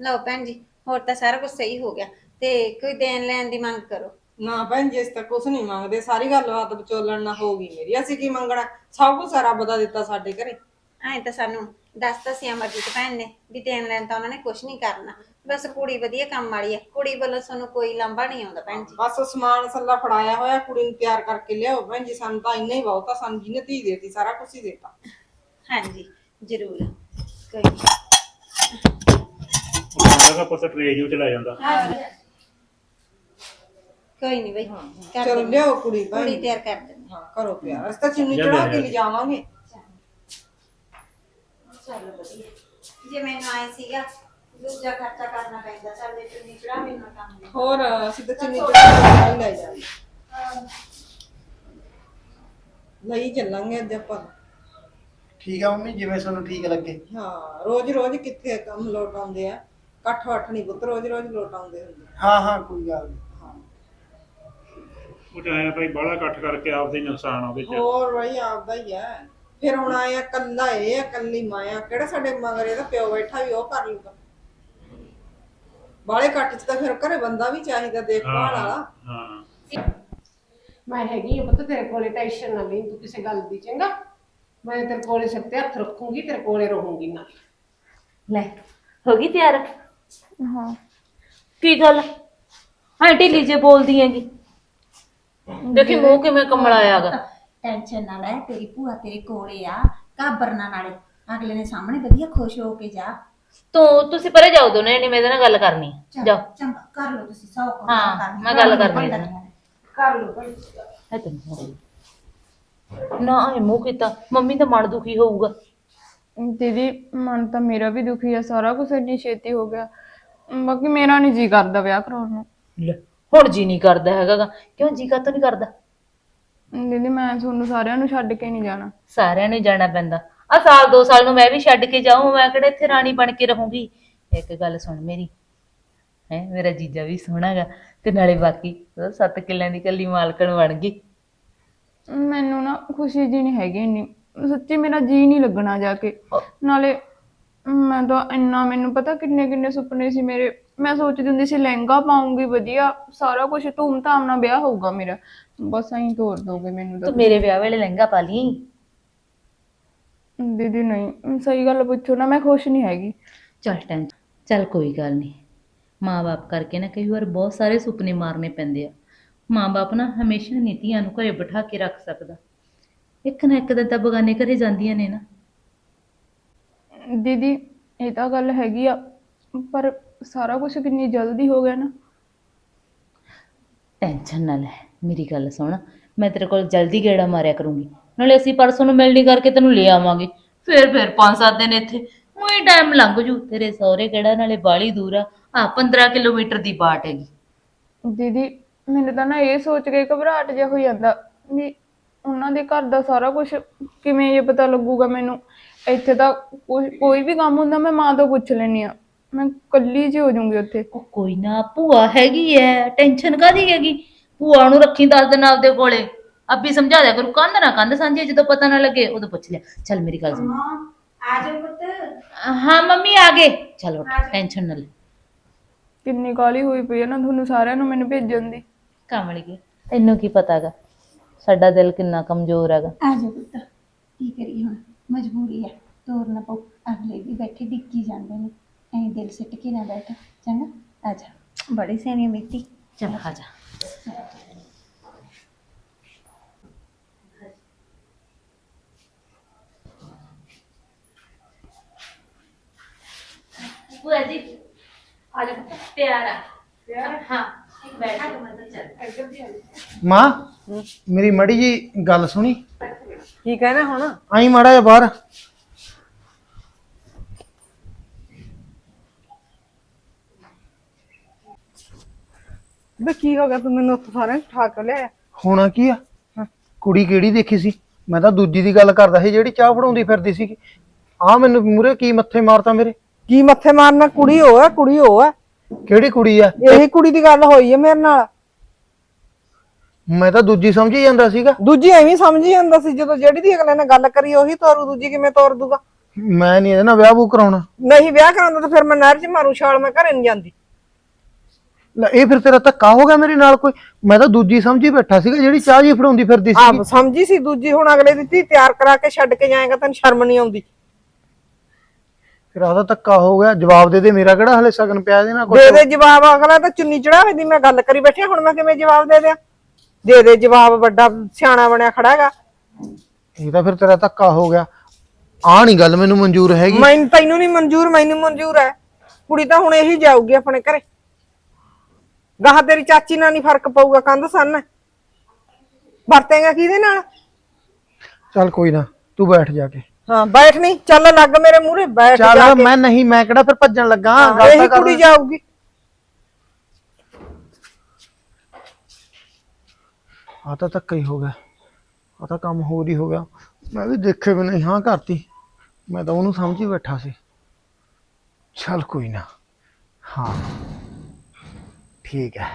ਲਓ ਭੈਣ ਜੀ ਹੋਰ ਤਾਂ ਸਾਰਾ ਕੁਝ ਸਹੀ ਹੋ ਗਿਆ। ਤੇ ਕੋਈ ਦੇਣ ਲੈਣ ਦੀ ਮੰਗ ਕਰੋ। ਨਾ ਭੈਣ ਜੀ ਇਸ ਤਾਂ ਕੁਝ ਨਹੀਂ ਮੰਗਦੇ। ਸਾਰੀ ਗੱਲਬਾਤ ਵਿਚੋਲਣ ਨਾ ਹੋ ਗਈ ਮੇਰੀ। ਅਸੀਂ ਕੀ ਮੰਗਣਾ? ਸਭ ਕੁਝ ਰੱਬ ਦਾ ਦਿੱਤਾ ਸਾਡੇ ਘਰੇ। ਐਂ ਤਾਂ ਸਾਨੂੰ ਦੱਸਤਾ ਸੀ ਅਮਰਜੀਤ ਭੈਣ ਨੇ ਵੀ ਦੇਣ ਲੈਣ ਤਾਂ ਉਹਨਾਂ ਨੇ ਕੁਝ ਨਹੀਂ ਕਰਨਾ। ਬਸ ਕੁੜੀ ਵਧੀਆ ਕੰਮ ਵਾਲੀ ਹੈ ਕੁੜੀ ਵੱਲੋਂ ਸਾਨੂੰ ਕੋਈ ਲਾਂਭਾ ਨਹੀਂ ਆਉਂਦਾ ਭੈਣ ਜੀ। ਬਸ ਸਮਾਨ ਸੱਲਾ ਫੜਾਇਆ ਹੋਇਆ ਕੁੜੀ ਨੂੰ ਤਿਆਰ ਕਰਕੇ ਲਿਆਓ। ਭੈਣ ਜੀ ਸਾਨੂੰ ਤਾਂ ਇੰਨਾ ਹੀ ਬਹੁਤ ਆ। ਸਾਨੂੰ ਜਿਹਨੇ ਧੀ ਦੇਤੀ ਸਾਰਾ ਕੁਝ ਹੀ ਦਿੱਤਾ। ਹਾਂਜੀ ਜ਼ਰੂਰ। ਕੋਈ ਨੀ। ਉਹਨਾਂ ਦਾ ਪੁੱਤ ਟ੍ਰੇਜ ਉਹ ਚਲਾ ਜਾਂਦਾ। ਕੋਈ ਨਹੀਂ ਬਈ ਕਰ ਚਲੋ ਦਿੰਦੇ। ਲਿਆਓ ਕੁੜੀ ਕੁੜੀ। ਤਿਆਰ ਕਰ ਦਿੰਦੇ ਹਾਂ। ਕਰੋ ਪਿਆਰ। ਅਸੀਂ ਤਾਂ ਚੁੰਨੀ ਲਿਆ ਚੜਾ ਲਿਆ ਕੇ ਲਿਆ। ਲਿਜਾਵਾਂਗੇ। ਚਲੋ ਵਧੀਆ। ਜੇ ਮੈਨੂੰ ਆਏ ਸੀਗਾ ਦੂਜਾ ਖਰਚਾ ਕਰਨਾ ਪੈਂਦਾ। ਚੱਲ ਜੇ ਚੁੰਨੀ ਚੜਾ ਮੈਨੂੰ ਕੰਮ ਨਹੀਂ। ਹੋਰ ਅਸੀਂ ਤਾਂ ਚੁੰਨੀ ਚੜਾ ਕੇ ਲੈ ਜਾਂਗੇ ਲਈ ਚੱਲਾਂਗੇ ਅੱਜ ਆਪਾਂ। ਠੀਕ ਆ ਮੰਮੀ ਜਿਵੇਂ ਤੁਹਾਨੂੰ ਠੀਕ ਲੱਗੇ। ਹਾਂ ਰੋਜ਼ ਰੋਜ਼ ਕਿੱਥੇ ਕੰਮ ਲੋਟ ਆਉਂਦੇ ਆ। ਇਕੱਠ ਵੱਠ ਨਹੀਂ ਪੁੱਤ ਰੋਜ਼ ਰੋਜ਼ ਲੋਟ ਆਉਂਦੇ ਹੁੰਦੇ ਹਾਂ ਹਾਂ ਕੋਈ ਗੱਲ ਨਹੀਂ। ਹਾਂ। ਉਹ ਐਂ ਭਾਈ ਬਾਹਲਾ ਇਕੱਠ ਕਰਕੇ ਆਪਦੇ ਹੀ ਨੁਕਸਾਨ ਉਹਦੇ ਚ। ਹੋਰ ਬਈ ਆਪਦਾ ਹੀ ਹੈ ਫਿਰ ਹੁਣ ਆਇਆ ਕੱਲਾ ਇਹ ਕੱਲੀ ਮਾਇਆ ਕਿਹੜਾ ਸਾਡੇ ਮਗਰ ਇਹਦਾ ਪਿਓ ਬੈਠਾ ਵੀ ਉਹ ਕਰ ਲੂਗਾ। ਬਾਲੇ ਕੱਟ ਚ ਤਾਂ ਫਿਰ ਘਰੇ ਬੰਦਾ ਵੀ ਚਾਹੀਦਾ ਦੇਖਭਾਲ ਵਾਲਾ। ਹਾਂ। ਮੈਂ ਹੈਗੀ ਆ ਪੁੱਤ ਤੇਰੇ ਕੋਲੇ ਟੈਨਸ਼ਨ ਨਾ ਲਈ ਤੂੰ ਕਿਸੇ ਗੱਲ ਦੀ ਚੰਗਾ? ਮੈਂ ਤੇਰੇ ਕੋਲੇ ਸਿਰ ਤੇ ਹੱਥ ਰੱਖੂੰਗੀ ਤੇਰੇ ਕੋਲੇ ਰਹੂੰਗੀ ਨਾ ਲੈ ਹੋ ਗਈ ਤਿਆਰ? ਹਾਂ। ਕੀ ਗੱਲ? ਹਾਂ ਢਿੱਲੀ ਜੇ ਬੋਲਦੀ ਹੈਗੀ। ਦੇਖੀ ਮੂੰਹ ਕਿਵੇਂ ਕਮਲਾ ਆਗਾ ਟੈਨਸ਼ਨ ਨਾ ਲੈ ਤੇਰੀ ਭੂਆ ਤੇਰੇ ਕੋਲੇ ਆ। ਘਾਬਰਨਾ ਨਾਲੇ। ਅਗਲੇ ਨੇ ਸਾਹਮਣੇ ਵਧੀਆ ਖੁਸ਼ ਹੋ ਕੇ ਜਾ। ਤੂੰ ਤੁਸੀਂ ਪਰੇ ਜਾਓ ਦੋਨੇ ਨਹੀਂ ਮੈਂ ਇਹਦੇ ਨਾਲ ਗੱਲ ਕਰਨੀ। ਹੈ। ਜਾਓ। ਚੰਗਾ ਕਰ ਲਓ ਤੁਸੀਂ ਸੌ ਕੰਮ ਹਾਂ। ਮੈਂ ਗੱਲ ਕਰਨੀ। ਨਹੀਂ। ਕਰ ਲਓ ਭਾਈ ਹੈ ਤੈਨੂੰ। ਨਾ ਇਹ ਮੂੰਹ ਕੀਤਾ। ਮੰਮੀ ਦਾ ਮਨ ਦੁਖੀ ਹੋਊਗਾ। ਦੀਦੀ ਮਨ ਤਾਂ ਮੇਰਾ ਵੀ ਦੁਖੀ ਆ ਸਾਰਾ ਕੁਝ ਇੰਨੀ ਛੇਤੀ ਹੋ ਗਿਆ। ਬਾਕੀ ਮੇਰਾ ਨਹੀਂ ਜੀ ਕਰਦਾ ਵਿਆਹ ਕਰਾਉਣ ਨੂੰ। ਲੈ ਹੁਣ ਜੀ ਨਹੀਂ ਕਰਦਾ ਹੈਗਾ ਗਾ। ਕਿਉਂ ਜੀ ਕਾਤੋਂ ਨਹੀਂ ਕਰਦਾ? ਦੀਦੀ ਮੈਂ ਤੁਹਾਨੂੰ ਸਾਰਿਆਂ ਨੂੰ ਛੱਡ ਕੇ ਨਹੀਂ ਜਾਣਾ। ਸਾਰਿਆਂ ਨੂੰ ਜਾਣਾ ਪੈਂਦਾ। ਆ ਸਾਲ ਦੋ ਸਾਲ ਨੂੰ ਮੈਂ ਵੀ ਛੱਡ ਕੇ ਜਾਊਂ ਮੈਂ ਕਿਹੜਾ ਇੱਥੇ ਰਾਣੀ ਬਣ ਕੇ ਰਹੂੰਗੀ। ਇੱਕ ਗੱਲ ਸੁਣ ਮੇਰੀ। ਹੈ ਮੇਰਾ ਜੀਜਾ ਵੀ ਸੋਹਣਾਗਾ ਤੇ ਨਾਲੇ ਬਾਕੀ ਉਹ ਸੱਤ ਕਿੱਲਿਆਂ ਦੀ ਕੱਲੀ ਮਾਲਕਣ ਬਣ ਗਈ। ਮੈਨੂੰ ਨਾ ਖੁਸ਼ੀ ਜੀ ਨਹੀਂ ਹੈਗੀ ਇੰਨੀ। ਸੱਚੀ ਮੇਰਾ ਜੀ ਨਹੀਂ ਲੱਗਣਾ ਜਾ ਕੇ। ਨਾਲੇ ਮੈਂ ਤਾਂ ਇੰਨਾ ਮੈਨੂੰ ਪਤਾ ਕਿੰਨੇ ਕਿੰਨੇ ਸੁਪਨੇ ਸੀ ਮੇਰੇ। ਮੈਂ ਸੋਚਦੀ ਹੁੰਦੀ ਸੀ ਲਹਿੰਗਾ ਪਾਉਂਗੀ ਵਧੀਆ। ਸਾਰਾ ਕੁਝ ਧੂਮ-ਧਾਮ ਨਾਲ ਵਿਆਹ ਹੋਊਗਾ ਮੇਰਾ। ਬਸ ਐਂ ਤੋੜ ਦੋਗੇ ਮੈਨੂੰ ਤਾਂ। ਤੂੰ ਮੇਰੇ ਵਿਆਹ ਵੇਲੇ ਲਹਿੰਗਾ ਪਾ ਲਈ? ਦੀਦੀ ਨਹੀਂ। ਸਹੀ ਗੱਲ ਪੁੱਛੋ ਨਾ ਮੈਂ ਖੁਸ਼ ਨਹੀਂ ਹੈਗੀ। ਚੱਲ ਟੈਂਸ਼ਨ ਚੱਲ ਕੋਈ ਗੱਲ ਨਹੀਂ। ਮਾਂ-ਬਾਪ ਕਰਕੇ ਨਾ ਕਈ ਵਾਰ ਬਹੁਤ ਸਾਰੇ ਸੁਪਨੇ ਮਾਰਨੇ ਪੈਂਦੇ ਆ। ਮਾਂ-ਬਾਪ ਨਾ ਹਮੇਸ਼ਾ ਨੀਤੀਆਂ ਨੂੰ ਘਰੇ ਬਿਠਾ ਕੇ ਰੱਖ ਸਕਦਾ। ਇੱਕ ਨਾ ਇੱਕ ਦਿਨ ਤਾਂ ਬਗਾਨੇ ਘਰੇ ਜਾਂਦੀਆਂ ਨੇ ਨਾ। ਦੀਦੀ ਇਹ ਤਾਂ ਗੱਲ ਹੈਗੀ ਆ ਪਰ ਸਾਰਾ ਕੁਝ ਕਿੰਨੀ ਜਲਦੀ ਹੋ ਗਿਆ ਨਾ। ਟੈਨਸ਼ਨ ਨਾ ਲੈ ਮੇਰੀ ਗੱਲ ਸੁਣ ਮੈਂ ਤੇਰੇ ਕੋਲ ਜਲਦੀ ਗੇੜਾ ਮਾਰਿਆ ਕਰੂੰਗੀ ਨਾਲੇ ਅਸੀਂ ਪਰਸੋਂ ਨੂੰ ਮਿਲਣੀ ਕਰਕੇ ਤੈਨੂੰ ਲੈ ਆਵਾਂਗੇ ਫੇਰ ਫੇਰ ਪੰਜ ਸੱਤ ਦਿਨ ਇੱਥੇ ਉਹੀ ਟਾਈਮ ਲੰਘ ਜੂ ਤੇਰੇ ਸਹੁਰੇ ਕਿਹੜਾ ਨਾਲੇ ਬਾਲੀ ਦੂਰ ਆ ਆ 15 ਕਿਲੋਮੀਟਰ ਦੀ ਬਾਟ ਹੈਗੀ। ਦੀਦੀ ਮੈਨੂੰ ਤਾਂ ਨਾ ਇਹ ਸੋਚ ਕੇ ਘਬਰਾਹਟ ਜਿਹਾ ਹੋ ਜਾਂਦਾ ਵੀ ਉਹਨਾਂ ਦੇ ਘਰ ਦਾ ਸਾਰਾ ਕੁਝ ਕਿਵੇਂ ਇਹ ਪਤਾ ਲੱਗੂਗਾ ਮੈਨੂੰ? ਇੱਥੇ ਤਾਂ ਕੋਈ ਕੋਈ ਵੀ ਕੰਮ ਹੁੰਦਾ ਮੈਂ ਮਾਂ ਤੋਂ ਪੁੱਛ ਲੈਣੀ ਆ ਮੈਂ ਕੱਲੀ ਜਿਹੀ ਹੋ ਜਾਊਂਗੀ ਉੱਥੇ। ਉਹ ਕੋਈ ਨਾ ਭੂਆ ਹੈਗੀ ਐ। ਟੈਨਸ਼ਨ ਕਾਦੀ ਹੈਗੀ? ਭੂਆ ਨੂੰ ਰੱਖੀ ਦੱਸ ਦਿਨ ਆਪਦੇ ਕੋਲੇ। ਅੱਬੀ ਸਮਝਾ ਦਿਆ ਕਰੂ ਕੰਧ ਨਾ ਕੰਧ ਸਾਂਝੀ ਜਦੋਂ ਪਤਾ ਨਾ ਲੱਗੇ ਉਦੋਂ ਪੁੱਛ ਲਿਆ। ਚੱਲ ਮੇਰੀ ਗੱਲ ਸੁਣ। ਆ ਜਾਓ ਪੁੱਤ। ਹਾਂ ਮੰਮੀ ਆ ਗਏ। ਚਲੋ ਟੈਨਸ਼ਨ ਨਾ ਲੈ। ਕਿੰਨੀ ਕਾਲੀ ਹੋਈ ਪਈ ਹੈ ਨਾ ਤੁਹਾਨੂੰ ਸਾਰਿਆਂ ਨੂੰ ਮੈਨੂੰ ਭੇਜਣ ਦੀ। ਕਮਲ ਗਈ ਤੈਨੂੰ ਕੀ ਪਤਾਗਾ? ਸਾਡਾ ਦਿਲ ਕਿੰਨਾ ਕਮਜ਼ੋਰ ਹੈਗਾ। ਆ ਜਾਓ ਪੁੱਤ ਕੀ ਕਰੀਏ ਹੁਣ? ਮਜਬੂਰੀ ਹੈ ਤੋਰਨਾ ਪਊ ਅਗਲੇ ਵੀ ਬੈਠੇ ਡਿੱਕੀ ਜਾਂਦੇ ਨੇ। ਐਂ ਦਿਲ ਸਿੱਟ ਕੇ ਨਾ ਬੈਠ। ਚੰਗਾ ਆ ਜਾ। ਬੜੀ ਸੇਨੀ ਮਿੱਤੀ ਚੱਲ ਆ ਜਾ। ਭੂਆ ਜੀ ਆ ਜਾ ਪਿਆਰਾ ਪਿਆਰਾ ਹਾਂ। ਬੈਠਾ ਕਮਲ ਤੇ ਚੱਲ ਮਾਂ ਮੇਰੀ ਮੜੀ ਜੀ ਗੱਲ ਸੁਣੀ। ਕੀ ਕਹਿਣਾ ਹੁਣ? ਆਈ ਮਾੜਾ ਜਿਹਾ ਬਾਹਰ। ਬੇ ਕੀ ਹੋ ਗਿਆ? ਤੂੰ ਮੈਨੂੰ ਉੱਥੇ ਸਾਰੇ ਠਾਕ ਲਿਆ ਹੋਣਾ ਕੀ ਆ? ਕੁੜੀ ਕਿਹੜੀ ਦੇਖੀ ਸੀ? ਮੈਂ ਤਾਂ ਦੂਜੀ ਦੀ ਗੱਲ ਕਰਦਾ ਸੀ ਜਿਹੜੀ ਚਾਹ ਫੜਾਉਂਦੀ ਫਿਰਦੀ ਸੀ ਆ ਮੈਨੂੰ ਮੂਰੇ ਕੀ ਮੱਥੇ ਮਾਰਤਾ ਮੇਰੇ? ਕੀ ਮੱਥੇ ਮਾਰਨਾ? ਕੁੜੀ ਹੋ ਆ ਕੁੜੀ ਹੋ ਆ। ਕਿਹੜੀ ਕੁੜੀ ਆ? ਇਹੀ ਕੁੜੀ ਦੀ ਗੱਲ ਹੋਈ ਹੈ ਮੇਰੇ ਨਾਲ। ਮੈਂ ਤਾਂ ਦੂਜੀ ਸਮਝੀ ਜਾਂਦਾ ਸੀਗਾ। ਦੂਜੀ ਐਵੇਂ ਸਮਝੀ ਜਾਂਦਾ ਸੀ ਜਦੋਂ ਜਿਹੜੀ ਦੀ ਅਗਲੇ ਨੇ ਗੱਲ ਕਰੀ ਉਹੀ ਤੋਰੂ ਦੂਜੀ ਕਿਵੇਂ ਤੋਰ ਦੂਗਾ? ਮੈਂ ਨਹੀਂ ਇਹਦੇ ਨਾਲ ਵਿਆਹ ਵੂ ਕਰਾਉਣਾ। ਨਹੀਂ ਵਿਆਹ ਕਰਾਉਂਦਾ ਤਾਂ ਫਿਰ ਮੈਂ ਨਹਿਰ 'ਚ ਮਾਰੂ ਛਾਲ ਮੈਂ ਘਰੇ ਨਹੀਂ ਜਾਂਦੀ। ਲੈ ਇਹ ਫਿਰ ਤੇਰਾ ਧੱਕਾ ਹੋ ਗਿਆ ਮੇਰੇ ਨਾਲ ਕੋਈ। ਮੈਂ ਤਾਂ ਦੂਜੀ ਸਮਝੀ ਬੈਠਾ ਸੀਗਾ ਜਿਹੜੀ ਚਾਹ ਜੀ ਫੜਾਉਂਦੀ ਫਿਰਦੀ ਸੀ ਆਪ ਸਮਝੀ ਸੀ ਦੂਜੀ ਹੁਣ ਅਗਲੇ ਦੀ ਧੀ ਤਿਆਰ ਕਰਾ ਕੇ ਛੱਡ ਕੇ ਜਾਏਗਾ ਤੈਨੂੰ ਸ਼ਰਮ ਨਹੀਂ ਆਉਂਦੀ। ਫਿਰ ਆਦਾ ਧੱਕਾ ਹੋ ਗਿਆ ਜਵਾਬ ਦੇ ਦੇ ਮੇਰਾ ਕਿਹੜਾ ਹਲੇ ਸਗਨ ਪਿਆ ਦੇ ਨਾ ਕੁਛ? ਦੇ ਦੇ ਜਵਾਬ ਅਗਲਾ ਤਾਂ ਚੁੰਨੀ ਚੜਾਵੇ ਦੀ ਮੈਂ ਗੱਲ ਕਰੀ ਬੈਠੀ ਹਾਂ, ਹੁਣ ਮੈਂ ਕਿਵੇਂ ਜਵਾਬ ਦੇ ਦਿਆਂ? ਦੇ ਦੇ ਜਵਾਬ ਵੱਡਾ ਸਿਆਣਾ ਬਣਿਆ ਖੜਾ ਹੈਗਾ। ਇਹ ਤਾਂ ਫਿਰ ਤੇਰਾ ਧੱਕਾ ਹੋ ਗਿਆ। ਆ ਨਹੀਂ ਗੱਲ ਮੈਨੂੰ ਮਨਜ਼ੂਰ ਹੈਗੀ। ਮੈਨੂੰ ਤੈਨੂੰ ਨਹੀਂ ਮਨਜ਼ੂਰ ਮੈਨੂੰ ਮਨਜ਼ੂਰ ਹੈ। ਕੁੜੀ ਤਾਂ ਹੁਣ ਇਹੀ ਜਾਊਗੀ ਆਪਣੇ ਘਰੇ। ਗਾਹ ਤੇਰੀ ਚਾਚੀ ਨਾਲ ਨਹੀਂ ਫ਼ਰਕ ਪਊਗਾ ਕੰਧ ਸੰਨ। ਵਰਤੇਗਾ ਕਿਹਦੇ ਨਾਲ? ਚੱਲ ਕੋਈ ਨਾ ਤੂੰ ਬੈਠ ਜਾ ਕੇ। ਹਾਂ ਬੈਠ ਨਹੀਂ ਚੱਲ ਲੱਗ ਮੇਰੇ ਮੂਹਰੇ ਬੈਠ ਜਾ ਚੱਲ ਕੇ। ਮੈਂ ਨਹੀਂ ਮੈਂ ਕਿਹੜਾ ਫਿਰ ਭੱਜਣ ਲੱਗਾ? ਹਾਂ, ਗੱਲ ਇਹੀ ਤਾਂ ਕਰ। ਕੁੜੀ ਜਾਊਗੀ। ਆ ਤਾਂ ਧੱਕਾ ਹੀ ਹੋ ਗਿਆ। ਆ ਤਾਂ ਕੰਮ ਹੋਰ ਹੀ ਹੋ ਗਿਆ। ਮੈਂ ਵੀ ਦੇਖੇ ਵੀ ਨਹੀਂ ਹਾਂ ਕਰਤੀ। ਮੈਂ ਤਾਂ ਉਹਨੂੰ ਸਮਝੀ ਬੈਠਾ ਸੀ। ਚੱਲ ਕੋਈ ਨਾ। ਹਾਂ। ਠੀਕ ਹੈ।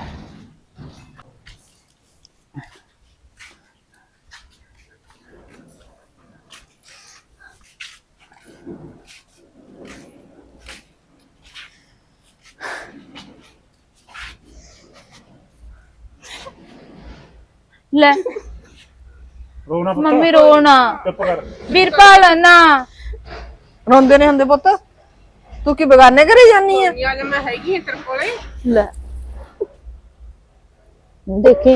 ਲੈ। ਰੋਣਾ ਪੁੱਤ। ਮੰਮੀ ਰੋਣਾ। ਚੁੱਪ ਕਰ। ਵੀਰਪਾਲ ਨਾ। ਰੋਂਦੇ ਨੇ ਹੁੰਦੇ ਪੁੱਤ? ਤੂੰ ਕੀ ਬਗਾਨੇ ਘਰੇ ਜਾਨੀ ਆ? ਅੱਜ ਮੈਂ ਹੈਗੀ ਤੇਰੇ ਕੋਲੇ। ਲੈ। ਦੇਖੀ।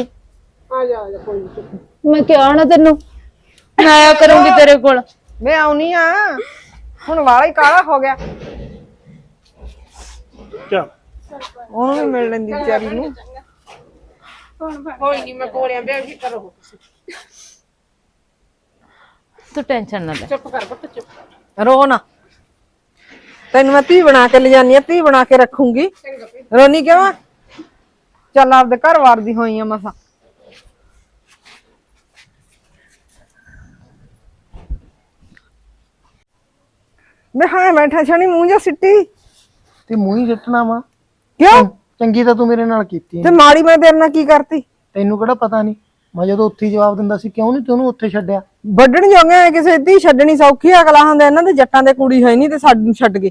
ਆ ਜਾ ਆ ਜਾ ਕੋਈ ਨੀ। ਮੈਂ ਕਿਹਾ ਨਾ ਤੈਨੂੰ। ਮੈਂ ਆਇਆ ਕਰੂੰਗੀ ਤੇਰੇ ਕੋਲ। ਮੈਂ ਆਉਣੀ ਆ। ਹੁਣ ਵਾਲਾ ਹੀ ਕਾਲਾ ਹੋ ਗਿਆ। ਚੱਲ। ਉਹਨੂੰ ਵੀ ਮਿਲ ਲੈਂਦੀ ਵਿਚਾਰੀ ਨੂੰ। ਕੋਈ ਨਹੀਂ ਮੈਂ ਕੋਲਿਆਂ ਬੇਫਿਕਰ ਰਹੋ ਤੁਸੀਂ ਤੂੰ ਟੈਨਸ਼ਨ ਨਾ ਲੈ। ਚੁੱਪ ਕਰ ਪੁੱਤ ਚੁੱਪ ਕਰ। ਰੋ ਨਾ। ਤੈਨੂੰ ਮੈਂ ਧੀ ਬਣਾ ਕੇ ਲਿਜਾਨੀ ਆ ਧੀ ਬਣਾ ਕੇ ਰੱਖੂੰਗੀ। ਰੋਣੀ ਕਿਵੇਂ ਚੱਲ ਆਪਦੇ ਘਰ ਵਾਰ ਦੀ ਹੋਈ ਆ ਮਸਾ। ਮੈਂ ਹਾਂ ਬੈਠਾ ਛਣੀ ਮੂੰਹ ਜਾ ਸਿੱਟੀ। ਤੇ ਮੂੰਹ ਹੀ ਸਿੱਟਣਾ ਵਾ। ਕਿਉਂ? ਚੰਗੀ ਤਾਂ ਤੂੰ ਮੇਰੇ ਨਾਲ ਕੀਤੀ ਤੇ ਮਾੜੀ ਮੈਂ ਤੇਰੇ ਨਾਲ ਕੀ ਕਰਤੀ? ਤੈਨੂੰ ਕਿਹੜਾ ਪਤਾ ਨਹੀਂ ਮੈਂ ਜਦੋਂ ਉੱਥੇ ਹੀ ਜਵਾਬ ਦਿੰਦਾ ਸੀ ਕਿਉਂ ਨਹੀਂ ਤੂੰ ਉਹਨੂੰ ਉੱਥੇ ਛੱਡਿਆ? ਵੱਢਣ ਜੋਗੇ ਕਿਸੇ ਦੀ ਛੱਡਣੀ ਸੌਖੀ ਆ, ਅਗਲਾ ਹੁੰਦਾ ਇਹਨਾਂ ਦੇ ਜੱਟਾਂ ਦੇ ਕੁੜੀ ਹੈ ਨਹੀਂ ਤੇ ਸਾਨੂੰ ਛੱਡ ਗਏ।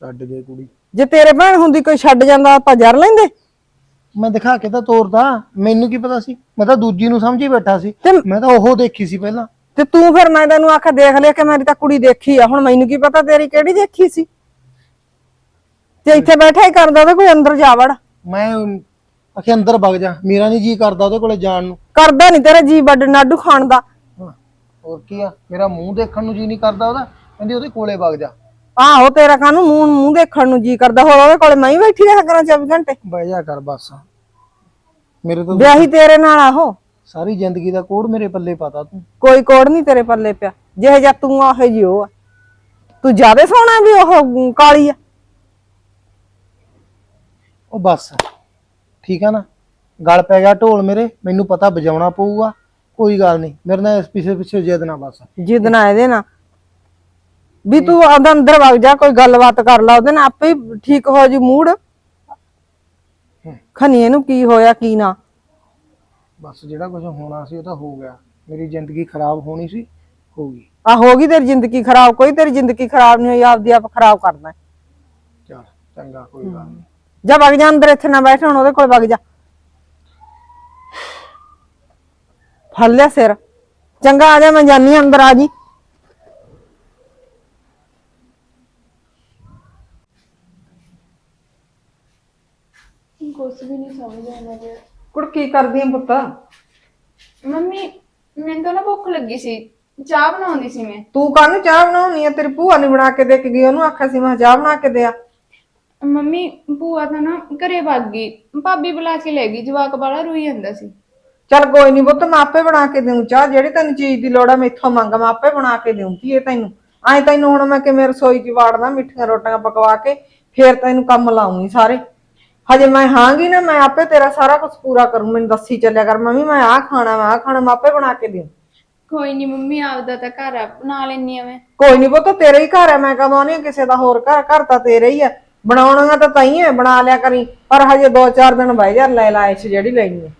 ਛੱਡ ਗਏ ਕੁੜੀ। ਜੇ ਤੇਰੇ ਭੈਣ ਹੁੰਦੀ ਕੋਈ ਛੱਡ ਜਾਂਦਾ ਆਪਾਂ ਜਰ ਲੈਂਦੇ। ਮੈਂ ਦਿਖਾ ਕੇ ਤਾਂ ਤੋਰਦਾ ਮੈਨੂੰ ਕੀ ਪਤਾ ਸੀ? ਮੈਂ ਤਾਂ ਦੂਜੀ ਨੂੰ ਸਮਝੀ ਬੈਠਾ ਸੀ। ਤੇ- ਮੈਂ ਤਾਂ ਉਹ ਦੇਖੀ ਸੀ ਪਹਿਲਾਂ। ਤੇ ਤੂੰ ਫਿਰ ਮੈਂ ਤੈਨੂੰ ਆਖਿਆ ਦੇਖ ਲਿਆ ਕਿ ਮੇਰੀ ਤਾਂ ਕੁੜੀ ਦੇਖੀ ਆ ਹੁਣ ਮੈਨੂੰ ਕੀ ਪਤਾ ਤੇਰੀ ਕਿਹੜੀ ਦੇਖੀ ਸੀ? ਤੇ ਇੱਥੇ ਬੈਠਾ ਹੀ ਕਰਦਾ ਤਾਂ ਕੋਈ ਅੰਦਰ ਜਾ ਵੜ। ਮੈਂ ਅਖੇ ਅੰਦਰ ਵਗ ਜਾ। ਮੇਰਾ ਨਹੀਂ ਜੀ ਕਰਦਾ ਉਹਦੇ ਕੋਲੇ ਜਾਣ ਨੂੰ। ਕਰਦਾ ਨਹੀਂ ਤੇਰਾ ਜੀ ਵੱਡ ਨਾਡੂ ਖਾਣ ਦਾ। ਹੋਰ ਕੀ ਆ? ਮੇਰਾ ਮੂੰਹ ਦੇਖਣ ਨੂੰ ਜੀ ਨਹੀਂ ਕਰਦਾ ਉਹਦਾ। ਕਹਿੰਦੀ ਉਹਦੇ ਕੋਲੇ ਵਗ ਜਾ। ਆਹੋ ਤੇਰਾ ਕਾਹਨੂੰ ਮੂੰਹ ਮੂੰਹ ਦੇਖਣ ਨੂੰ ਜੀ ਕਰਦਾ। ਹੋਰ ਉਹਦੇ ਕੋਲੇ ਮੈਂ ਹੀ ਬੈਠੀ ਰਿਹਾ ਕਰਾਂ 24 ਘੰਟੇ। ਬਹਿ ਜਾ ਕਰ ਬਸ। ਮੇਰੇ ਤੋਂ ਵਿਆਹੀ ਤੇਰੇ ਨਾਲ ਆਹੋ ਸਾਰੀ ਜ਼ਿੰਦਗੀ ਦਾ ਕੋੜ ਮੇਰੇ ਪੱਲੇ ਪਾਤਾ ਤੂੰ। ਕੋਈ ਕੋੜ ਨਹੀਂ ਤੇਰੇ ਪੱਲੇ ਪਿਆ। ਜਿਹੇ ਜਾਂ ਤੂੰ ਆ ਉਹ ਜੀ ਉਹ ਆ। ਤੂੰ ਜਿਆਦੇ ਸੋਹਣਾ ਵੀ ਉਹ ਕਾਲੀ ਆ। ਉਹ ਬਸ। ਠੀਕ ਆ ਨਾ? ਗਲ ਪੈ ਗਿਆ ਢੋਲ ਮੇਰੇ ਮੈਨੂੰ ਪਤਾ ਵਜਾਉਣਾ ਪਊਗਾ। ਕੋਈ ਗੱਲ ਨਹੀਂ। ਮੇਰੇ ਨਾਲ ਇਸ ਪਿੱਛੇ ਪਿੱਛੇ ਜਿੱਦ ਨਾ ਬਸ। ਜਿੱਦ ਨਾ ਇਹਦੇ ਨਾਲ। ਵੀ ਤੂੰ ਆਪਦਾ ਅੰਦਰ ਵਗ ਜਾ ਕੋਈ ਗੱਲਬਾਤ ਕਰ ਲਾ ਉਹਦੇ ਨਾਲ। ਆਪੇ ਹੀ ਠੀਕ ਹੋ ਜੂ ਮੂਡ। ਖਨੀ ਇਹਨੂੰ ਕੀ ਹੋਇਆ ਕੀ ਨਾ? ਬਸ ਜਿਹੜਾ ਕੁਝ ਹੋਣਾ ਸੀ ਉਹ ਤਾਂ ਹੋ ਗਿਆ। ਮੇਰੀ ਜ਼ਿੰਦਗੀ ਖਰਾਬ ਹੋਣੀ ਸੀ ਹੋ ਗਈ। ਆ ਹੋ ਗਈ ਤੇਰੀ ਜ਼ਿੰਦਗੀ ਖਰਾਬ। ਕੋਈ ਤੇਰੀ ਜ਼ਿੰਦਗੀ ਖਰਾਬ ਨਹੀਂ ਹੋਈ ਆਪਦੀ ਆਪ ਖਰਾਬ ਕਰਨਾ। ਚਲ ਚੰਗਾ ਕੋਈ ਗੱਲ ਨਹੀਂ। ਜਾ ਵਗ ਜਾ ਅੰਦਰ ਇੱਥੇ ਨਾ ਬੈਠ ਹੁਣ ਉਹਦੇ ਕੋਲ ਵਗ ਜਾ। ਫੜ ਲਿਆ ਸਿਰ। ਚੰਗਾ ਆ ਜਾ ਮੈਂ ਜਾਨੀ ਆਂ ਅੰਦਰ ਆ ਜੀ। ਕੁਛ ਵੀ ਨਹੀਂ ਸਮਝ ਆਉਂਦਾ ਪਿਆ। ਕੁੜ ਕੀ ਕਰਦੀ ਆਂ ਪੁੱਤ? ਮੰਮੀ ਮੈਨੂੰ ਤਾਂ ਨਾ ਭੁੱਖ ਲੱਗੀ ਸੀ। ਚਾਹ ਬਣਾਉਂਦੀ ਸੀ ਮੈਂ। ਤੂੰ ਕਾਹਨੂੰ ਚਾਹ ਬਣਾਉਣੀ ਆ? ਤੇਰੀ ਭੂਆ ਨੇ ਬਣਾ ਕੇ ਦੇ ਕੇ ਗਈ ਉਹਨੂੰ ਆਖਿਆ ਸੀ ਮੈਂ ਚਾਹ ਬਣਾ ਕੇ ਦਿਆ ਮੰਮੀ ਭੂਆ ਤਾਂ ਨਾ ਘਰੇ ਭੱਗ ਗਈ। ਭਾਬੀ ਬੁਲਾ ਕੇ ਲੈ ਗਈ ਜਵਾਕ ਵਾਲਾ ਰੋਈ ਜਾਂਦਾ ਸੀ। ਚੱਲ ਕੋਈ ਨਹੀਂ ਪੁੱਤ ਮੈਂ ਆਪੇ ਬਣਾ ਕੇ ਦੇਉਂ ਚਾਹ ਜਿਹੜੀ ਤੈਨੂੰ ਚੀਜ਼ ਦੀ ਲੋੜ ਆ ਮੈਥੋਂ ਮੰਗ ਮੈਂ ਆਪੇ ਬਣਾ ਕੇ ਦੇਉਂ ਇਹ ਤੈਨੂੰ। ਐ ਤੈਨੂੰ ਹੁਣ ਮੈਂ ਕਿਵੇਂ ਰਸੋਈ 'ਚ ਵਾੜਦਾ ਮਿੱਠੀਆਂ ਰੋਟੀਆਂ ਪਕਵਾ ਕੇ ਫੇਰ ਤੈਨੂੰ ਕੰਮ ਲਾਉਂਗੀ ਸਾਰੇ। ਹਜੇ ਮੈਂ ਹਾਂਗੀ ਨਾ ਮੈਂ ਆਪੇ ਤੇਰਾ ਸਾਰਾ ਕੁਝ ਪੂਰਾ ਕਰੂੰ ਮੈਨੂੰ ਦੱਸੀ ਚੱਲਿਆ ਕਰ। ਮੰਮੀ ਮੈਂ ਆਹ ਖਾਣਾ ਮੈਂ ਆਹ ਖਾਣਾ ਮੈਂ ਆਪੇ ਬਣਾ ਕੇ ਦੇਉਂ ਕੋਈ ਨਹੀਂ ਮੰਮੀ ਆਪਦਾ ਤਾਂ ਘਰ ਆ ਬਣਾ ਲੈਣੀ ਆ ਮੈਂ। ਕੋਈ ਨਹੀਂ ਪੁੱਤ ਤੇਰਾ ਹੀ ਘਰ ਹੈ ਮੈਂ ਕਦੋਂ ਨਹੀਂ ਕਿਸੇ ਦਾ ਹੋਰ ਘਰ ਘਰ ਤਾਂ ਤੇਰਾ ਹੀ ਹੈ ਬਣਾਉਣਾ ਤਾਂ ਤਾਈ ਹੈ ਬਣਾ ਲਿਆ ਕਰੀ ਪਰ ਹਜੇ 2-4 ਦਿਨ ਬਹਿ ਜਾ ਲੈ ਲਾ ਇਸ ਜਿਹੜੀ ਲੈਣੀ ਹੈ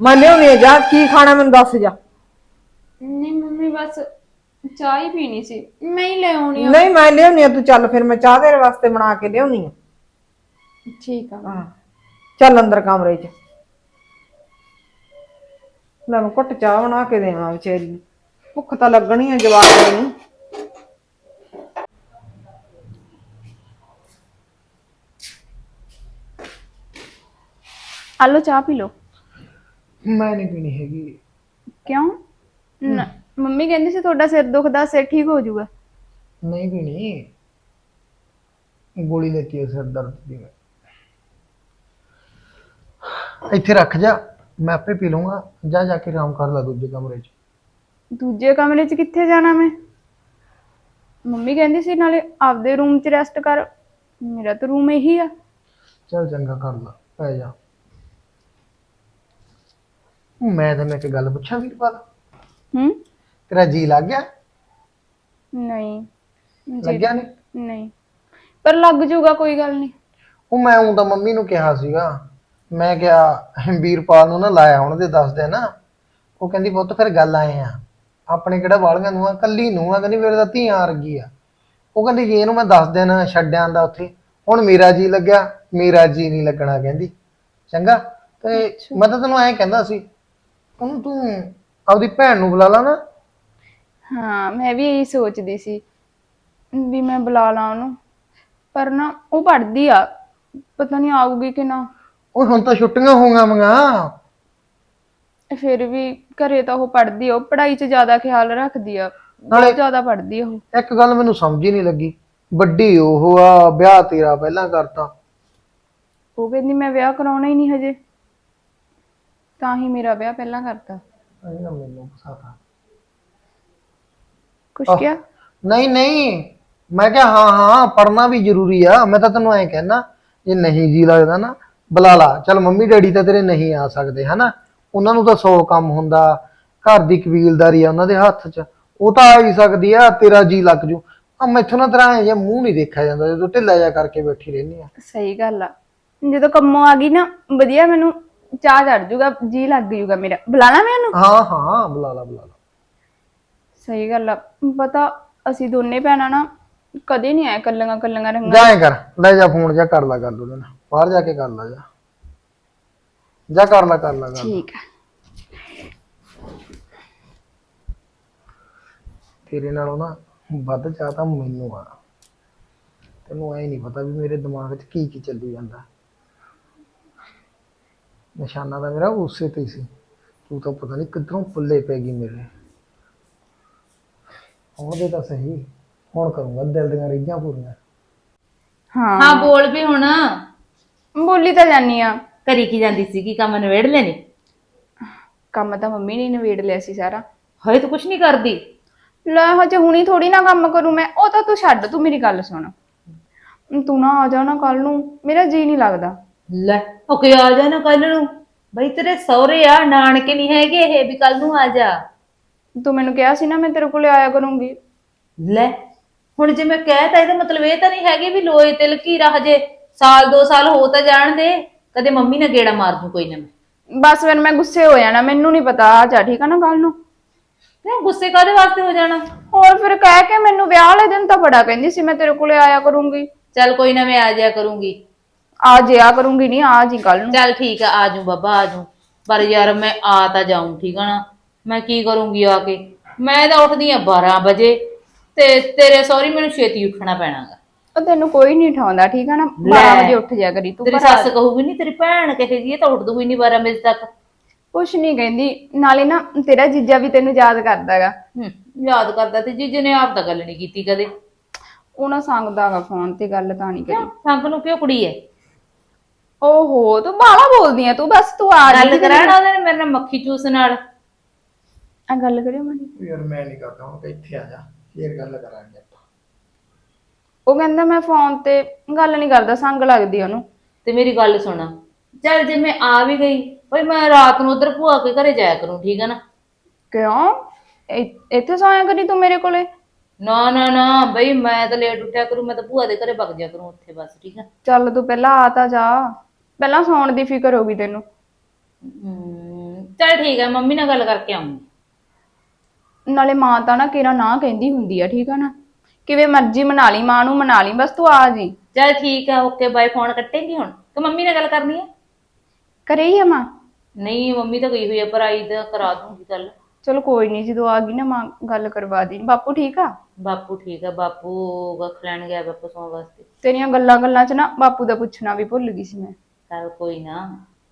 ਮੈਂ ਲਿਆਉਣੀ ਹੈ ਜਾ ਕੀ ਖਾਣਾ ਮੈਨੂੰ ਦੱਸ ਜਾ। ਨਹੀਂ ਮੰਮੀ ਬਸ ਚਾਹ ਹੀ ਪੀਣੀ ਸੀ। ਮੈਂ ਹੀ ਲੈ ਆਉਣੀ ਆ। ਨਹੀਂ ਮੈਂ ਲਿਆਉਣੀ ਆ ਤੂੰ ਚੱਲ ਫਿਰ ਮੈਂ ਚਾਹ ਤੇਰੇ ਵਾਸਤੇ ਬਣਾ ਕੇ ਲਿਆਉਣੀ ਆ। ਠੀਕ ਆ। ਹਾਂ ਚੱਲ ਅੰਦਰ ਕਮਰੇ 'ਚ। ਲੈ ਮੈਂ ਘੁੱਟ ਚਾਹ ਬਣਾ ਕੇ ਦੇਵਾਂ ਵਿਚਾਰੀ ਨੂੰ। ਭੁੱਖ ਤਾਂ ਲੱਗਣੀ ਆ ਜਵਾਬ ਨੂੰ। ਆਲੋ ਚਾਹ ਪੀ ਲਓ। ਮੈਂ ਨਹੀਂ ਪੀਣੀ ਹੈਗੀ। ਕਿਉਂ? ਨਾ, ਮੰਮੀ ਕਹਿੰਦੀ ਸੀ ਤੁਹਾਡਾ ਸਿਰ ਦੁਖਦਾ ਸਿਰ ਠੀਕ ਹੋ ਜਾਊਗਾ। ਨਹੀਂ ਪੀਣੀ। ਗੋਲੀ ਲੈਤੀ ਹੈ ਸਿਰ ਦਰਦ ਦੀ ਮੈਂ। ਇੱਥੇ ਰੱਖ ਜਾ ਮੈਂ ਆਪੇ ਪੀ ਲੂੰਗਾ ਜਾ ਜਾ ਕੇ ਆਰਾਮ ਕਰ ਲੈ ਦੂਜੇ ਕਮਰੇ 'ਚ। ਦੂਜੇ ਕਮਰੇ 'ਚ ਕਿੱਥੇ ਜਾਣਾ ਮੈਂ? ਮੰਮੀ ਕਹਿੰਦੀ ਸੀ ਨਾਲੇ ਆਪਦੇ ਰੂਮ 'ਚ ਰੈਸਟ ਕਰ। ਮੇਰਾ ਤਾਂ ਰੂਮ ਇਹੀ ਆ। ਚੱਲ ਚੰਗਾ ਕਰ ਲਾ ਪੈ ਜਾ। ਮੈਂ ਤਾਂ ਮੈਂ ਇੱਕ ਗੱਲ ਪੁੱਛਾਂ ਵੀਰਪਾਲ ਹੂੰ? ਤੇਰਾ ਜੀ ਲੱਗ ਗਿਆ? ਨਹੀਂ। ਜੀ- ਲੱਗਿਆ ਨਹੀਂ ਨਹੀਂ। ਪਰ ਲੱਗ ਜਾਊਗਾ ਕੋਈ ਗੱਲ ਨਹੀਂ ਉਹ ਮੈਂ ਉਹ ਤਾਂ ਮੰਮੀ ਨੂੰ ਕਿਹਾ ਸੀਗਾ। ਮੈਂ ਕਿਹਾ ਵੀਰਪਾਲ ਨੂੰ ਨਾ ਲਾਇਆ ਉਹਨਾਂ ਦੇ ਦੱਸ ਦੇ ਨਾ ਉਹ ਕਹਿੰਦੀ ਪੁੱਤ ਫਿਰ ਗੱਲ ਆਏ ਆ। ਆਪਣੇ ਕਿਹੜਾ ਵਾਲੀਆਂ ਨੂੰ ਆ ਕੱਲੀ ਨੂੰ ਆ ਕਹਿੰਦੀ ਮੇਰੇ ਤਾਂ ਧੀਆਂ ਵਰਗੀ ਆ। ਉਹ ਕਹਿੰਦੀ ਜੇ ਇਹਨੂੰ ਮੈਂ ਦੱਸ ਦਿਨ ਛੱਡਿਆਂ ਦਾ ਉੱਥੇ ਹੁਣ ਮੇਰਾ ਜੀ ਲੱਗਿਆ ਮੇਰਾ ਜੀ ਨਹੀਂ ਲੱਗਣਾ ਕਹਿੰਦੀ। ਚੰਗਾ? ਤੇ ਮੈਂ ਤਾਂ ਤੈਨੂੰ ਐਂ ਕਹਿੰਦਾ ਸੀ ਉਹਨੂੰ ਤੂੰ ਆਪਦੀ ਭੈਣ ਨੂੰ ਬੁਲਾ ਲਾ ਨਾ। ਹਾਂ ਮੈਂ ਵੀ ਇਹੀ ਸੋਚਦੀ ਸੀ ਵੀ ਮੈਂ ਬੁਲਾ ਲਾਂ ਉਹਨੂੰ। ਪਰ ਨਾ ਉਹ ਪੜਦੀ ਆ ਪਤਾ ਨਹੀਂ ਆਊਗੀ ਕਿ ਨਾ। ਉਹ ਹੁਣ ਤਾਂ ਛੁੱਟੀਆਂ ਹੋਈਆਂ ਮੰਗਾ ਫਿਰ ਵੀ ਘਰੇ ਤਾਂ ਉਹ ਪੜਦੀ ਆ ਉਹ ਪੜ੍ਹਾਈ 'ਚ ਜ਼ਿਆਦਾ ਖਿਆਲ ਰੱਖਦੀ ਆ ਨਾਲੇ- ਬਹੁਤ ਜ਼ਿਆਦਾ ਪੜਦੀ ਆ ਉਹ। ਇੱਕ ਗੱਲ ਮੈਨੂੰ ਸਮਝ ਹੀ ਨਹੀਂ ਲੱਗੀ ਵੱਡੀ ਉਹ ਆ ਵਿਆਹ ਤੇਰਾ ਪਹਿਲਾਂ ਕਰਤਾ। ਉਹ ਕਹਿੰਦੀ ਮੈਂ ਵਿਆਹ ਕਰਾਉਣਾ ਹੀ ਨਹੀਂ ਹਜੇ। ਤਾਂ ਹੀ ਮੇਰਾ ਵਿਆਹ ਪਹਿਲਾਂ ਕਰਤਾ। ਇਹਨਾਂ ਮੈਨੂੰ ਫਸਾਤਾ ਕੁਛ ਆਹ। ਕਿਹਾ? ਨਹੀਂ ਨਹੀਂ। ਮੈਂ ਕਿਹਾ ਹਾਂ ਹਾਂ ਪੜਨਾ ਵੀ ਜ਼ਰੂਰੀ ਆ। ਮੈਂ ਤਾਂ ਤੈਨੂੰ ਐਂ ਕਹਿਣਾ ਜੇ ਨਹੀਂ ਜੀ ਲੱਗਦਾ ਨਾ ਬੁਲਾ ਲਾ। ਚਲ ਮੰਮੀ ਡੈਡੀ ਤਾਂ ਤੇਰੇ ਨਹੀਂ ਆ ਸਕਦੇ ਹਨਾ? ਉਹਨਾਂ ਨੂੰ ਤਾਂ 100 ਕੰਮ ਹੁੰਦਾ। ਘਰ ਦੀ ਕਬੀਲਦਾਰੀ ਆ ਉਹਨਾਂ ਦੇ ਹੱਥ 'ਚ। ਉਹ ਤਾਂ ਆ ਹੀ ਸਕਦੀ ਆ ਤੇਰਾ ਜੀ ਲੱਗ ਜੂ। ਆ ਮੈਥੋਂ ਨਾ ਤੇਰਾ ਐਂ ਜੇ ਮੂੰਹ ਨਹੀਂ ਦੇਖਿਆ ਜਾਂਦਾ ਜਦੋਂ ਢਿੱਲਾ ਜਾ ਕਰਕੇ ਬੈਠੀ ਰਹਿੰਦੀ ਆ। ਸਹੀ ਗੱਲ ਆ। ਜਦੋਂ ਕੰਮੋਂ ਆ ਗਈ ਨਾ ਵਧੀਆ ਮੈਨੂੰ ਚਾਹ ਚੜ ਜੂਗਾ ਜੀ ਲੱਗ ਜੂਗਾ ਮੇਰਾ। ਬੁਲਾਣਾ ਮੈਂ ਉਹਨੂੰ। ਹਾਂ ਹਾਂ ਬੁਲਾ ਲਾ ਬੁਲਾ ਲਾ। ਸਹੀ ਗੱਲ ਆ। ਪਤਾ ਅਸੀਂ ਦੋਨੇ ਭੈਣਾਂ ਨਾ ਕਦੇ ਨਹੀਂ ਆਏ ਕੱਲੀਆਂ ਕੱਲੀਆਂ ਰੰਗਾਂ ਜਾ ਐਂ ਕਰ ਲੈ ਜਾ ਫੋਨ ਜਾ ਕਰ ਲਾ ਗੱਲ ਉਹਦੇ ਨਾਲ। ਬਾਹਰ ਜਾ ਕੇ ਕਰ ਲਾ ਜਾ। ਜਾ ਕਰ ਲਾ ਕਰ ਲਾ ਗੱਲ। ਠੀਕ ਆ। ਤੇਰੇ ਨਾਲੋਂ ਨਾ ਵੱਧ ਚਾਹ ਤਾਂ ਮੈਨੂੰ ਆ। ਤੈਨੂੰ ਐ ਨਹੀਂ ਪਤਾ ਵੀ ਮੇਰੇ ਦਿਮਾਗ 'ਚ ਕੀ ਕੀ ਚੱਲੀ ਜਾਂਦਾ। ਨਿਸ਼ਾਨਾ ਤਾਂ ਮੇਰਾ ਉਸੇ ਤੇ ਹੀ ਸੀ। ਤੂੰ ਤਾਂ ਪਤਾ ਨਹੀਂ ਕਿੱਧਰੋਂ ਪੁੱਲੇ ਪੈ ਗਈ ਮੇਰੇ। ਉਹਦੇ ਤਾਂ ਸਹੀ ਹੁਣ ਕਰੂੰਗਾ ਦਿਲ ਦੀਆਂ ਰੀਝਾਂ ਪੂਰੀਆਂ। ਹਾਂ। ਹਾਂ ਬੋਲ ਵੀ ਹੁਣ। ਬੋਲੀ ਤਾਂ ਜਾਨੀ ਆ। ਕਰੀ ਕੀ ਜਾਂਦੀ ਸੀ ਕੀ ਕੰਮ ਨਵੇੜ ਲੈਨੇ ਕੰਮ ਤਾਂ ਮੰਮੀ ਨੇ ਨਵੇੜ ਲਿਆ ਸੀ ਸਾਰਾ। ਹਏ ਤੂੰ ਕੁਛ ਨਹੀਂ ਕਰਦੀ? ਲੈ ਹਜੇ ਹੁਣੀ ਥੋੜੀ ਨਾ ਕੰਮ ਕਰੂੰ ਮੈਂ। ਉਹ ਤਾਂ ਤੂੰ ਛੱਡ ਤੂੰ ਮੇਰੀ ਗੱਲ ਸੁਣ। ਤੂੰ ਨਾ ਆ ਜਾ ਨਾ ਕੱਲ ਨੂੰ। ਮੇਰਾ ਜੀ ਨਹੀਂ ਲੱਗਦਾ। ਲੈ ਓਕੇ ਆ ਜਾ ਨਾ ਕੱਲ ਨੂੰ। ਬਈ ਤੇਰੇ ਸਹੁਰੇ ਆ ਨਾਨਕੇ ਨਹੀਂ ਹੈਗੇ ਇਹ ਵੀ ਕੱਲ ਨੂੰ ਆ ਜਾ। ਤੂੰ ਮੈਨੂੰ ਕਿਹਾ ਸੀ ਨਾ ਮੈਂ ਤੇਰੇ ਕੋਲੇ ਆਇਆ ਕਰੂੰਗੀ। ਲੈ ਹੁਣ ਜੇ ਮੈਂ ਕਹਿਤਾ ਇਹਦਾ ਮਤਲਬ ਇਹ ਤਾਂ ਨਹੀਂ ਹੈਗੇ ਵੀ ਲੋਏ ਤੇ ਲਕੀਰਾ ਹਜੇ ਸਾਲ ਦੋ ਸਾਲ ਹੋ ਤਾਂ ਜਾਣ ਦੇ ਕਦੇ ਮੰਮੀ ਨੇ ਗੇੜਾ ਮਾਰ ਦੂ ਕੋਈ ਨਾ ਮੈਂ। ਬਸ ਫਿਰ ਮੈਂ ਗੁੱਸੇ ਹੋ ਜਾਣਾ ਮੈਨੂੰ ਨਹੀਂ ਪਤਾ ਆ ਜਾ ਠੀਕ ਆ ਨਾ ਕੱਲ ਨੂੰ? ਤੇ ਗੁੱਸੇ ਕਾਦੇ ਵਾਸਤੇ ਹੋ ਜਾਣਾ? ਹੋਰ ਫਿਰ ਕਹਿ ਕੇ ਮੈਨੂੰ ਵਿਆਹ ਵਾਲੇ ਦਿਨ ਤਾਂ ਬੜਾ ਕਹਿੰਦੀ ਸੀ ਮੈਂ ਤੇਰੇ ਕੋਲੇ ਆਇਆ ਕਰੂੰਗੀ। ਚੱਲ ਕੋਈ ਨਾ ਮੈਂ ਆ ਜਾਇਆ ਕਰੂੰਗੀ। ਆ ਜਿਆ ਕਰੂੰਗੀ ਨਹੀਂ ਆ ਜੀ ਕੱਲ ਨੂੰ। ਚੱਲ ਠੀਕ ਆ ਆਜੂ ਬਾਬਾ ਆਜੂ ਪਰ ਯਾਰ ਮੈਂ ਆ ਤਾਂ ਜਾਊਂ ਠੀਕ ਆ ਨਾ? ਮੈਂ ਕੀ ਕਰੂੰਗੀ ਆ ਕੇ? ਮੈਂ ਤਾਂ ਉੱਠਦੀ ਆ 12 ਵਜੇ ਤੇ ਤੇਰੇ ਸੌਰੀ ਮੈਨੂੰ ਛੇਤੀ ਉੱਠਣਾ ਪੈਣਾਗਾ। ਉਹ ਤੈਨੂੰ ਕੋਈ ਨਹੀਂ ਠਾਉਂਦਾ ਠੀਕ ਆ ਨਾ? 12 ਲੈ। ਵਜੇ ਉੱਠ ਜਾ ਕਰੀ ਤੂੰ ਤੇਰੀ ਆ- ਸੱਸ ਕਹੂਗੀ ਨਹੀਂ ਤੇਰੀ ਭੈਣ ਕਹੇ ਜੀ ਇਹ ਤਾਂ ਉੱਠਦੂ ਹੀ ਨਹੀਂ 12 ਵਜੇ ਤੱਕ। ਕੁਛ ਨਹੀਂ ਕਹਿੰਦੀ ਨਾਲੇ ਨਾ ਤੇਰਾ ਜੀਜਾ ਵੀ ਤੈਨੂੰ ਯਾਦ ਕਰਦਾਗਾ। ਹੂੰ ਯਾਦ ਕਰਦਾ ਤੇ ਜੀਜੇ ਨੇ ਆਪ ਤਾਂ ਗੱਲ ਨਹੀਂ ਕੀਤੀ ਕਦੇ। ਉਹ ਨਾ ਸੰਗਦਾਗਾ ਫੋਨ ਤੇ ਗੱਲ ਤਾਂ ਨਹੀਂ ਕਰੀ। ਸੰਗ ਨੂੰ ਕਿਉਂ ਕੁੜੀ ਐ ਓਹੋ ਤੂੰ ਬਾਲਾ ਬੋਲਦੀ ਆ ਤੂੰ ਬਸ ਤੂੰ ਆ ਗੱਲ ਕਰਾਣਾ ਉਹਦੇ ਨੇ ਮੇਰੇ ਨਾਲ ਮੱਖੀ ਚੂਸ ਨਾਲ। ਆ ਗੱਲ ਕਰਿਓ ਮਨੀ ਯਾਰ ਮੈਂ ਨਹੀਂ ਕਰਦਾ ਹੁਣ ਇੱਥੇ ਆ ਜਾ ਫੇਰ ਗੱਲ ਕਰਾਂਗੇ ਆਪਾਂ। ਉਹ ਕਹਿੰਦਾ ਮੈਂ ਫੋਨ ਤੇ ਗੱਲ ਨਹੀਂ ਕਰਦਾ ਸੰਗ ਲੱਗਦੀ ਉਹਨੂੰ। ਤੇ ਮੇਰੀ ਗੱਲ ਸੁਣ। ਚੱਲ ਜੇ ਮੈਂ ਆ ਵੀ ਗਈ ਓਏ ਮੈਂ ਰਾਤ ਨੂੰ ਉਧਰ ਭੂਆ ਕੇ ਘਰੇ ਜਾਇਆ ਕਰੂੰ ਠੀਕ ਹੈ ਨਾ? ਕਿਉਂ? ਇ- ਇੱਥੇ ਸੌਂਇਆ ਕਰੀ ਤੂੰ ਮੇਰੇ ਕੋਲੇ? ਨਾ ਨਾ ਨਾ ਬਈ ਮੈਂ ਤਾਂ ਲੇਟ ਉੱਠਿਆ ਕਰੂੰ ਮੈਂ ਤਾਂ ਭੂਆ ਦੇ ਘਰੇ ਵਗ ਜਾ ਕਰੂੰ ਉੱਥੇ ਬਸ ਠੀਕ ਹੈ ਚੱਲ ਤੂੰ ਪਹਿਲਾਂ ਆ ਤਾਂ ਜਾ। ਪਹਿਲਾਂ ਸੌਣ ਦੀ ਫਿਕਰ ਹੋਗੀ ਤੈਨੂੰ। ਹਮ, ਚੱਲ ਠੀਕ ਹੈ ਮੰਮੀ ਨਾਲ ਗੱਲ ਕਰਕੇ ਆਉਂਗੀ ਨਾਲੇ ਮਾਂ ਤਾਂ ਨਾ ਕਿਰਾ ਨਾ ਕਹਿੰਦੀ ਹੁੰਦੀ ਆ ਠੀਕ ਆ ਨਾ? ਕਿਵੇਂ ਮਰਜ਼ੀ ਮਨਾ ਲਈ ਮਾਂ ਨੂੰ ਮਨਾ ਲਈ ਬਸ ਤੂੰ ਆ ਜੀ। ਚੱਲ ਠੀਕ ਆ ਓਕੇ ਬਾਏ ਫੋਨ ਕੱਟੇਂਗੀ ਹੁਣ? ਕਿ ਮੰਮੀ ਨਾਲ ਗੱਲ ਕਰਨੀ ਹੈ ਕਰੇ ਹੀ ਆ ਮਾਂ? ਨਹੀਂ ਮੰਮੀ ਤਾਂ ਗਈ ਹੋਈ ਆ ਪਰ ਆਈ ਤਾਂ ਕਰਾ ਦੂੰਗੀ ਗੱਲ ਚਲੋ ਕੋਈ ਨਹੀਂ ਜਦੋਂ ਆ ਗਈ ਨਾ ਮਾਂ ਗੱਲ ਕਰਵਾ ਦੀ। ਬਾਪੂ ਠੀਕ ਆ? ਬਾਪੂ ਠੀਕ ਆ ਬਾਪੂ ਗੱਖ ਲੈਣ ਗਿਆ ਬਾਪੂ ਸੌਣ ਵਾਸਤੇ। ਤੇਰੀਆਂ ਗੱਲਾਂ ਗੱਲਾਂ 'ਚ ਨਾ ਬਾਪੂ ਦਾ ਪੁੱਛਣਾ ਵੀ ਭੁੱਲ ਗਈ ਸੀ ਮੈਂ। ਚੱਲ ਕੋਈ ਨਾ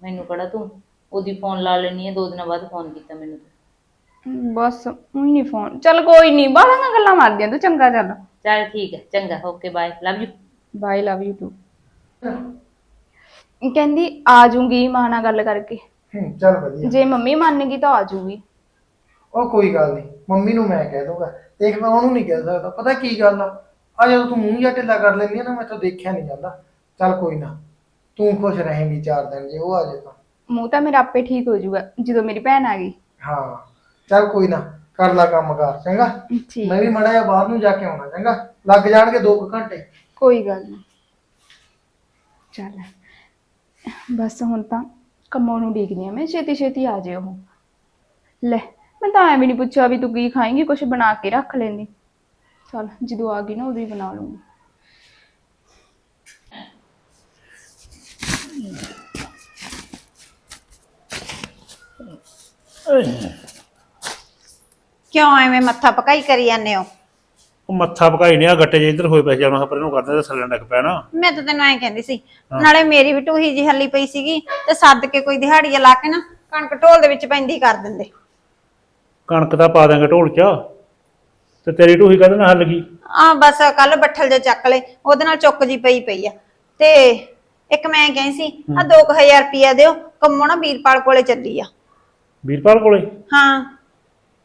ਮੈਨੂੰ ਕਿਹੜਾ ਤੂੰ ਉਹਦੀ ਫੋਨ ਲਾ ਲੈਣੀ ਹੈ ਦੋ ਦਿਨਾਂ ਬਾਅਦ ਫੋਨ ਕੀਤਾ ਮੈਨੂੰ ਤੂੰ। ਬਸ ਉਹੀ ਨਹੀਂ ਫੋਨ ਚਲ ਕੋਈ ਨਹੀਂ ਬਾਹਲਾਂ ਗੱਲਾਂ ਮਾਰਦੀਆਂ ਤੂੰ ਚੰਗਾ ਚੱਲ। ਚੱਲ ਠੀਕ ਹੈ ਚੰਗਾ okay bye love you bye love you too ਕਹਿੰਦੀ ਆ ਜਾਊਂਗੀ ਮਾਂ ਨਾਲ ਗੱਲ ਕਰਕੇ। ਹੂੰ ਚੱਲ ਵਧੀਆ। ਜੇ ਮੰਮੀ ਮੰਨ ਗਈ ਤਾਂ ਆ ਜਾਊਗੀ। ਉਹ ਕੋਈ ਗੱਲ ਨਹੀਂ ਮੰਮੀ ਨੂੰ ਮੈਂ ਕਹਿ ਦੂੰਗਾ ਦੇਖ ਮੈਂ ਉਹਨੂੰ ਨਹੀਂ ਕਹਿ ਸਕਦਾ। ਪਤਾ ਕੀ ਗੱਲ ਆ? ਆ ਜਦੋਂ ਤੂੰ ਮੂੰਹ ਜਾਂ ਢਿੱਲਾ ਕਰ ਲੈਂਦੀ ਆ ਨਾ ਮੈਂ ਤਾਂ ਦੇਖਿਆ ਨਹੀਂ ਜਾਂਦਾ। ਚੱਲ ਕੋਈ ਨਾ। ਤੂੰ ਖੁਸ਼ ਰਹੇਂਗੀ ਚਾਰ ਦਿਨ ਜੇ ਉਹ ਆ ਜਾਏ ਤਾਂ। ਮੂੰਹ ਤਾਂ ਮੇਰਾ ਆਪੇ ਠੀਕ ਹੋ ਜਾਊਗਾ ਜਦੋਂ ਮੇਰੀ ਭੈਣ ਆ ਗਈ। ਹਾਂ ਚੱਲ ਕੋਈ ਨਾ ਕਰ ਲਾ ਕੰਮ ਕਰ ਚੰਗਾ? ਠੀਕ। ਮੈਂ ਵੀ ਮੜਾ ਜਿਹਾ ਬਾਹਰ ਨੂੰ ਜਾ ਕੇ ਆਉਣਾ ਚੰਗਾ? ਲੱਗ ਜਾਣਗੇ 2 ਘੰਟੇ। ਕੋਈ ਗੱਲ ਨਹੀਂ ਚੱਲ। ਬਸ ਹੁਣ ਤਾਂ ਕੰਮੋਂ ਨੂੰ ਡੀਕਦੀ ਆ ਮੈਂ ਛੇਤੀ ਛੇਤੀ ਆ ਜੇ ਉਹ ਲੈ ਮੈਂ ਤਾਂ ਐਵੇਂ ਨਹੀਂ ਪੁੱਛਿਆ ਵੀ ਤੂੰ ਕੀ ਖਾਏਂਗੀ ਕੁਝ ਬਣਾ ਕੇ ਰੱਖ ਲੈਂਦੀ। ਚੱਲ ਜਦੋਂ ਆ ਗਈ ਨਾ ਉਦੋਂ ਹੀ ਬਣਾ ਲੂੰਗੀ ਕਿਉਂ ਐਵੇਂ ਮੱਥਾ ਪਕਾਈ ਕਰੀ ਜਾਂਦੇ ਹੋ? ਉਹ ਮੱਥਾ ਪਕਾਈ ਨੇ ਆ ਗੱਟੇ ਜੇ ਇੱਧਰ ਹੋਏ ਪਏ ਜਾਣਾ ਪਰ ਇਹਨੂੰ ਕਰਦੇ ਤਾਂ ਥੱਲੇ ਡਿੱਗ ਪਿਆ ਨਾ। ਮੈਂ ਤਾਂ ਤੈਨੂੰ ਐਂ ਕਹਿੰਦੀ ਸੀ ਨਾਲੇ ਮੇਰੀ ਵੀ ਟੂਹੀ ਜੀ ਹੱਲੀ ਪਈ ਸੀਗੀ ਤੇ ਸੱਦ ਕੇ ਕੋਈ ਦਿਹਾੜੀਆ ਲਾ ਕੇ ਨਾ ਕਣਕ ਢੋਲ ਦੇ ਵਿੱਚ ਪੈਂਦੀ ਕਰ ਦਿੰਦੇ। ਕਣਕ ਦਾ ਪਾ ਦਾਂਗੇ ਢੋਲ ਚ ਤੇ ਤੇਰੀ ਢੂਹੀ ਕਦੇ ਨਾ ਹੱਲ ਗਈ? ਆ ਬਸ ਕੱਲ ਬੱਠਲ ਜੇ ਚੱਕ ਲੈ ਉਹਦੇ ਨਾਲ ਚੁੱਕ ਜੀ ਪਈ ਪਈ ਆ। ਤੇ ਇੱਕ ਮੈਂ ਕਹੀ ਸੀ ਆ 2000 ਰੁਪਿਆ ਦਿਓ ਕੰਮੋ ਨਾ ਵੀਰਪਾਲ ਕੋਲੇ ਚੱਲੀ ਆ। ਵੀਰਪਾਲ ਕੋਲੇ? ਹਾਂ।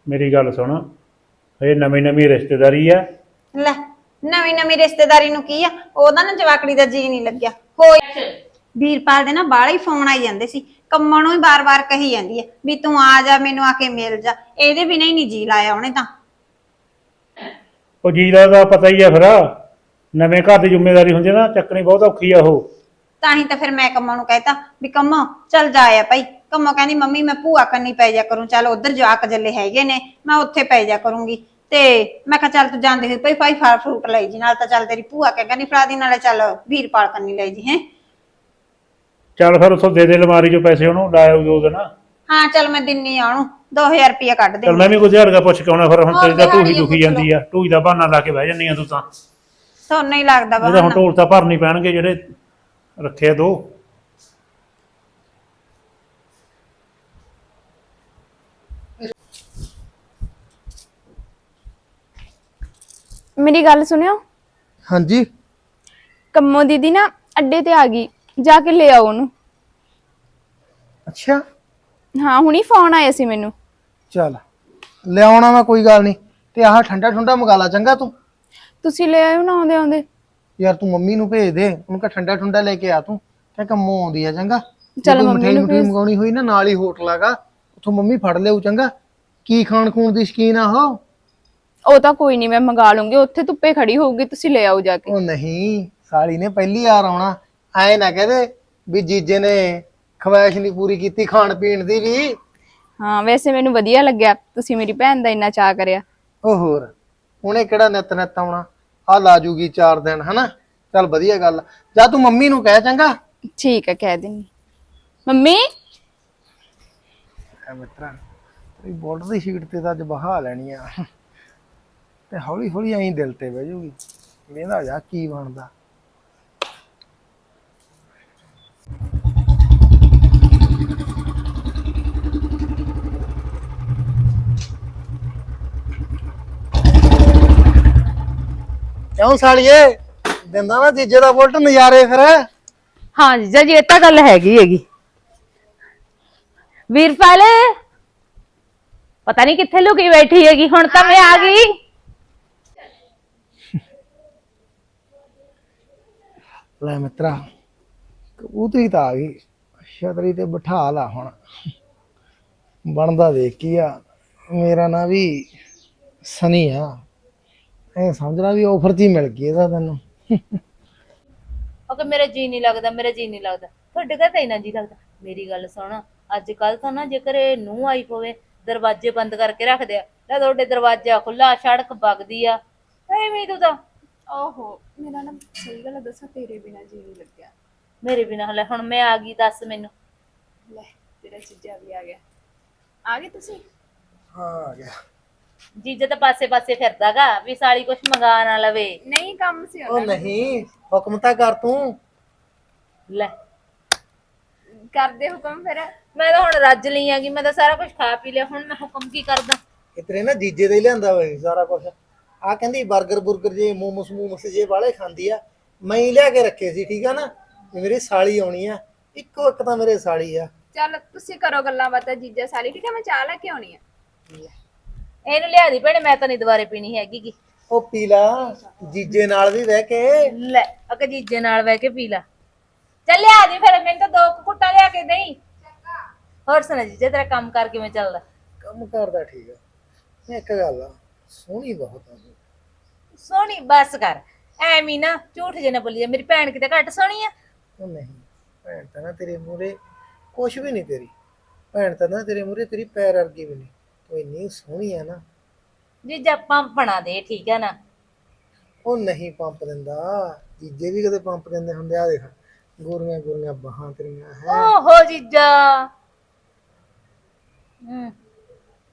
ਮੇਰੀ ਗੱਲ ਸੁਣ। ਇਹ ਨਵੀਂ ਨਵੀਂ ਰਿਸ਼ਤੇਦਾਰੀ ਆ। ਲੈ ਨਵੀਂ ਨਵੀਂ ਰਿਸ਼ਤੇਦਾਰੀ ਨੂੰ ਕੀ ਆ? ਉਹਦਾ ਨਾ ਜਵਾਕੜੀ ਦਾ ਜੀ ਨਹੀਂ ਲੱਗਿਆ। ਕੋਈ ਵੀਰਪਾਲ ਦੇ ਨਾ ਬਾਹਲੇ ਹੀ ਫੋਨ ਆਈ ਜਾਂਦੇ ਸੀ। ਕੰਮਾਂ ਨੂੰ ਹੀ ਬਾਰ-ਬਾਰ ਕਹੀ ਜਾਂਦੀ ਹੈ ਵੀ ਤੂੰ ਆ ਜਾ ਮੈਨੂੰ ਆ ਕੇ ਮਿਲ ਜਾ। ਇਹਦੇ ਬਿਨਾਂ ਹੀ ਨਹੀਂ ਜੀ ਲਾਇਆ ਉਹਨੇ ਤਾਂ। ਉਹ ਜੀ ਦਾ ਤਾਂ ਪਤਾ ਹੀ ਆ ਫਿਰ। ਨਵੇਂ ਘਰ ਦੀ ਜ਼ਿੰਮੇਵਾਰੀ ਹੁੰਦੀ ਆ ਨਾ ਚੱਕਣੀ ਬਹੁਤ ਔਖੀ ਆ ਉਹ। ਤਾਂ ਹੀ ਤਾਂ ਫਿਰ ਮੈਂ ਕੰਮਾਂ ਨੂੰ ਕਹਿਤਾ ਵੀ ਕੰਮੋ ਚੱਲ ਜਾ ਆ ਭਾਈ। ਕੰਮੋ ਕਹਿੰਦੀ ਮੰਮੀ ਮੈਂ ਭੂਆ ਕੰਨੀ ਪੈ ਜਾ ਕਰੂੰ। ਚੱਲ ਉਧਰ ਜਵਾਕ ਜੱਲੇ ਹੈਗੇ ਨੇ ਮੈਂ ਉੱਥੇ ਪੈ ਜਾ ਕਰੂੰਗੀ। ਤੇ ਮੈਂ ਕਿਹਾ ਚੱਲ ਤੂੰ ਜਾਂਦੀ ਹੋਈ ਭਾਈ ਭਾਈ ਫਲ ਫਰੂਟ ਲਈ ਜੀ ਨਾਲ ਤਾਂ ਚੱਲ ਤੇਰੀ ਭੂਆ ਕਹਿ ਕਹਿੰਦੀ ਫੜਾ ਦੀ ਨਾਲੇ ਚੱਲ ਵੀਰਪਾਲ ਕੰਨੀ ਲਈ ਜੀ ਹੈ? ਚੱਲ ਫਿਰ ਉੱਥੋਂ ਦੇ ਦੇ ਅਲਮਾਰੀ ਚੋਂ ਪੈਸੇ ਉਹਨੂੰ ਲਾਇਆ ਉਹ ਦਿਨ ਹਾਂ ਚੱਲ ਮੈਂ ਦਿੰਨੀ ਆ ਉਹਨੂੰ 2000 ਰੁਪਇਆ ਕੱਢ ਦੇ ਚੱਲ ਮੈਂ ਵੀ ਕੁਝ ਹਰਗਾ ਪੁੱਛ ਕੇ ਆਉਣਾ ਫਿਰ ਹੁਣ ਤੇਰੀ ਤਾਂ ਢੂਹੀ ਦੁਖੀ ਜਾਂਦੀ ਆ। ਢੂਹੀ ਦਾ ਬਹਾਨਾ ਲਾ ਕੇ ਬਹਿ ਜੰਨੀ ਆ ਤੂੰ ਤਾਂ। ਤੁਹਾਨੂੰ ਹੀ ਲੱਗਦਾ ਵਾ ਹੁਣ ਢੋਲ ਤਾਂ ਭਰਨੀ ਪੈਣਗੇ ਜਿਹੜੇ ਰੱਖੇ ਆ ਦੋ। ਮੇਰੀ ਗੱਲ ਸੁਣਿਓ? ਹਾਂਜੀ। ਕੰਮੋ ਦੀਦੀ ਨਾ ਅੱਡੇ ਤੇ ਆ ਗਈ ਜਾ ਕੇ ਲੈ ਆਓ ਉਹਨੂੰ। ਅੱਛਾ। ਹਾਂ ਹੁਣੀ ਫੋਨ ਆਇਆ ਸੀ ਮੈਨੂੰ। ਚੱਲ ਲਿਆਉਣਾ ਮੈਂ ਕੋਈ ਗੱਲ ਨਹੀਂ। ਤੇ ਆਹ ਠੰਡਾ ਠੰਡਾ ਮੰਗਾ ਲਾ ਚੰਗਾ ਤੂੰ। ਤੁਸੀਂ ਲੈ ਆਇਓ ਨਾ ਆਉਂਦੇ ਆਉਂਦੇ। ਯਾਰ ਤੂੰ ਮੰਮੀ ਨੂੰ ਭੇਜ ਦੇ ਉਹਨੂੰ ਕਹ ਠੰਡਾ ਠੰਡਾ ਲੈ ਕੇ ਆ ਤੂੰ। ਕਹਿ ਕੰਮੋਂ ਆਉਂਦੀ ਆ ਚੰਗਾ। ਚੱਲ ਮੰਮੀ ਨੂੰ ਭੇਜ- ਮੰਗਾਉਣੀ ਹੋਈ ਨਾ ਨਾਲ ਹੀ ਹੋਟਲ ਆਗਾ ਉੱਥੋਂ ਮੰਮੀ ਫੜ ਲਿਆਊ ਚੰਗਾ। ਕੀ ਖਾਣ ਖੂਣ ਦੀ ਸ਼ਕੀਨ ਆ ਉਹ? ਉਹ ਤਾਂ ਕੋਈ ਨਹੀਂ ਮੈਂ ਮੰਗਾ ਲੂੰਗੀ ਉੱਥੇ ਧੁੱਪੇ ਖੜੀ ਹੋਊਗੀ ਤੁਸੀਂ ਲੈ ਆਓ ਜਾ ਕੇ। ਉਹ ਨਹੀਂ ਸਾਲੀ ਨੇ ਪਹਿਲੀ ਵਾਰ ਆਉਣਾ। ਐ ਨਾ ਕਹਦੇ ਵੀ ਜੀਜੇ ਨੇ ਖਵਾਇਸ਼ ਨਹੀਂ ਪੂਰੀ ਕੀਤੀ ਖਾਣ ਪੀਣ ਦੀ ਵੀ। ਹਾਂ ਵੈਸੇ ਮੈਨੂੰ ਵਧੀਆ ਲੱਗਿਆ ਤੁਸੀਂ ਮੇਰੀ ਭੈਣ ਦਾ ਇੰਨਾ ਚਾਹ ਕਰਿਆ। ਉਹ ਹੋਰ ਉਹਨੇ ਕਿਹੜਾ ਨਿਤ ਨਿਤ ਆਉਣਾ? ਆ ਲਾ ਜੂਗੀ 4 ਦਿਨ ਹਨਾ? ਚੱਲ ਵਧੀਆ ਗੱਲ। ਆ। ਜਾ ਤੂੰ ਮੰਮੀ ਨੂੰ ਕਹਿ ਚੰਗਾ। ਠੀਕ ਹੈ ਕਹਿ ਦਿੰਨੀ ਮੰਮੀ? ਐ ਮਿੱਤਰਾ ਤੇਰੀ ਬੋਲਟ ਦੀ ਸ਼ੀਟ ਤੇ ਤਾਂ ਅੱਜ ਬਹਾ ਲੈਣੀ ਆ। ਤੇ ਹੌਲੀ ਹੌਲੀ ਐਂ ਦਿਲ ਤੇ ਬਹਿ ਜੂਗੀ ਵੇਂਦਾ ਜਾ ਕੀ ਬਣਦਾ। ਕਿਉਂ ਸਾਲੀਏ? ਦਿੰਦਾ ਨਾ ਜੀਜੇ ਦਾ ਬੁਲਟ ਨਜ਼ਾਰੇ ਫਿਰ। ਹਾਂ ਜੀਜਾ ਜੀ, ਇਹ ਤਾਂ ਗੱਲ ਹੈਗੀ ਹੈਗੀ। ਵੀਰਪਾਲ, ਪਤਾ ਨਹੀਂ ਕਿੱਥੇ ਲੁਕੀ ਬੈਠੀ ਹੈਗੀ, ਹੁਣ ਤਾਂ ਮੈਂ ਆ ਗਈ। ਲੈ ਮਿੱਤਰਾ, ਕਬੂਤਰੀ ਤਾਂ ਆ ਗਈ। ਛਤਰੀ ਤੇ ਬਿਠਾ ਲਾ ਹੁਣ। ਬਣਦਾ ਦੇਖ ਕੀ ਆ, ਮੇਰਾ ਨਾਂ ਵੀ ਸਨੀ ਆ। ਐ ਸਮਝਣਾ ਵੀ ਆਫਰ 'ਚ ਹੀ ਮਿਲ ਗਈ ਇਹਦਾ ਤੈਨੂੰ। ਓਕੇ ਮੇਰਾ ਜੀ ਨਹੀਂ ਲੱਗਦਾ, ਮੇਰਾ ਜੀ ਨਹੀਂ ਲੱਗਦਾ। ਤੁਹਾਡੇ ਘਰ ਤਾਂ ਇੰਨਾ ਜੀ ਲੱਗਦਾ। ਮੇਰੀ ਗੱਲ ਸੁਣ ਅੱਜ ਕੱਲ ਤਾਂ ਨਾ ਜੇਕਰ ਇਹ ਨੂੰ ਆਈ ਪਵੇ, ਦਰਵਾਜ਼ੇ ਬੰਦ ਕਰਕੇ ਰੱਖਦੇ ਆ। ਲੈ ਤੁਹਾਡੇ ਦਰਵਾਜ਼ਾ ਖੁੱਲਾ ਸੜਕ ਵਗਦੀ ਆ। ਐਵੇਂ ਤੂੰ ਤਾਂ ਓਹੋ ਮੇਰਾ ਨਾ ਸਹੀ ਗੱਲ ਦੱਸਾਂ ਤੇਰੇ ਬਿਨਾ ਜੀ ਨਹੀਂ ਲੱਗਿਆ। ਮੇਰੇ ਬਿਨਾਂ ਹਲੇ ਹੁਣ ਮੈਂ ਆ ਗਈ ਦੱਸ ਮੈਨੂੰ। ਲੈ ਤੇਰਾ ਚੀਜ਼ਾ ਵੀ ਆ ਗਿਆ। ਆ ਗਏ ਤੁਸੀਂ? ਹਾਂ ਆ ਗਿਆ। ਜੀਜਾ ਤਾਂ ਪਾਸੇ ਪਾਸੇ ਫਿਰਦਾਗਾ ਵੀ ਸਾਲੀ ਕੁਛ ਮੰਗਾ ਨਾ ਲਵੇ। ਨਹੀਂ ਕੰਮ ਸੀ ਉਹ ਨਹੀਂ ਹੁਕਮ ਤਾਂ ਕਰ ਤੂੰ। ਲੈ। ਕਰਦੇ ਹੁਕਮ ਫਿਰ? ਮੈਂ ਤਾਂ ਹੁਣ ਰੱਜ ਲਈ ਆਗੀ ਮੈਂ ਤਾਂ ਸਾਰਾ ਕੁਝ ਖਾ ਪੀ ਲਿਆ ਹੁਣ ਮੈਂ ਹੁਕਮ ਕੀ ਕਰਦਾ? ਇਹ ਤੇਰੇ ਨਾ ਜੀਜੇ ਦੇ ਹੀ ਲਿਆਂਦਾ ਵਾ ਸਾਰਾ ਕੁਝ ਆ ਕਹਿੰਦੀ 버ਗਰ ਬੁਰਗਰ ਜੇ ਮੋਮੋਸ ਮੋਮੋਸ ਜੇ ਵਾਲੇ ਖਾਂਦੀ ਆ। ਮੈਂ ਹੀ ਲਿਆ ਕੇ ਰੱਖੇ ਸੀ ਠੀਕ ਆ ਨਾ? ਮੇਰੀ ਸਾਲੀ ਆਉਣੀ ਆ। ਇੱਕੋ ਇੱਕ ਤਾਂ ਮੇਰੇ ਸਾਲੀ ਆ। ਚੱਲ ਤੁਸੀਂ ਕਰੋ ਗੱਲਾਂ ਬਾਤਾਂ ਜੀਜਾ ਸਾਲੀ ਠੀਕ ਹੈ ਮੈਂ ਚਾਹ ਲੈ ਕੇ ਆਉਣੀ ਆ। ਇਹਨੂੰ ਲਿਆ ਦੀ ਭੈਣੇ ਮੈਂ ਤਾਂ ਨਹੀਂ ਦੁਬਾਰੇ ਪੀਣੀ ਹੈਗੀ ਗੀ। ਉਹ ਪੀ ਲਾ ਜੀਜੇ ਨਾਲ ਵੀ ਬਹਿ ਕੇ। ਲੈ ਅਕ ਜੀਜੇ ਨਾਲ ਬਹਿ ਕੇ ਪੀ ਲਾ। ਚੱਲ ਲਿਆ ਦੀ ਫਿਰ ਮੈਨੂੰ ਤਾਂ ਦੋ ਕੁ ਘੁੱਟਾਂ ਲਿਆ ਕੇ ਦੇਈ। ਹੋਰ ਸੁਣਾ ਜੀਜਾ ਤੇਰਾ ਕੰਮ ਕਰ ਕਿਵੇਂ ਚੱਲਦਾ? ਕੰਮ ਕਰਦਾ ਠੀਕ ਆ। ਇੱਕ ਗੱਲ ਆ ਸੋਹਣੀ ਬਹੁਤ ਆ ਤੂੰ। ਸੋਹਣੀ ਬਸ ਕਰ। ਐਵੇਂ ਨਾ ਝੂਠ ਜੇ ਨਾ ਬੋਲੀ ਜਾ, ਮੇਰੀ ਭੈਣ ਕਿਤੇ ਘੱਟ ਸੋਹਣੀ ਆ। ਉਹ ਨਹੀਂ ਭੈਣ ਤਾਂ ਨਾ ਤੇਰੇ ਮੂਰੇ ਕੁਛ ਵੀ ਨਹੀਂ ਤੇਰੀ। ਭੈਣ ਤਾਂ ਨਾ ਤੇਰੇ ਮੂਰੇ ਤੇਰੀ ਪੈਰ ਵਰਗੀ ਵੀ ਨਹੀਂ। ਤੂੰ ਇੰਨੀ ਸੋਹਣੀ ਆ ਨਾ। ਜੀਜਾ ਪੰਪ ਬਣਾ ਦੇ ਠੀਕ ਆ ਨਾ? ਉਹ ਨਹੀਂ ਪੰਪ ਦਿੰਦਾ। ਜੀਜੇ ਵੀ ਕਦੇ ਪੰਪ ਦਿੰਦੇ ਹੁੰਦੇ ਆ ਦੇਖ। ਗੋਰੀਆਂ ਗੋਰੀਆਂ ਬਾਹਾਂ ਤੇਰੀਆਂ ਹੈ। ਓਹੋ ਜੀਜਾ। ਹਮ,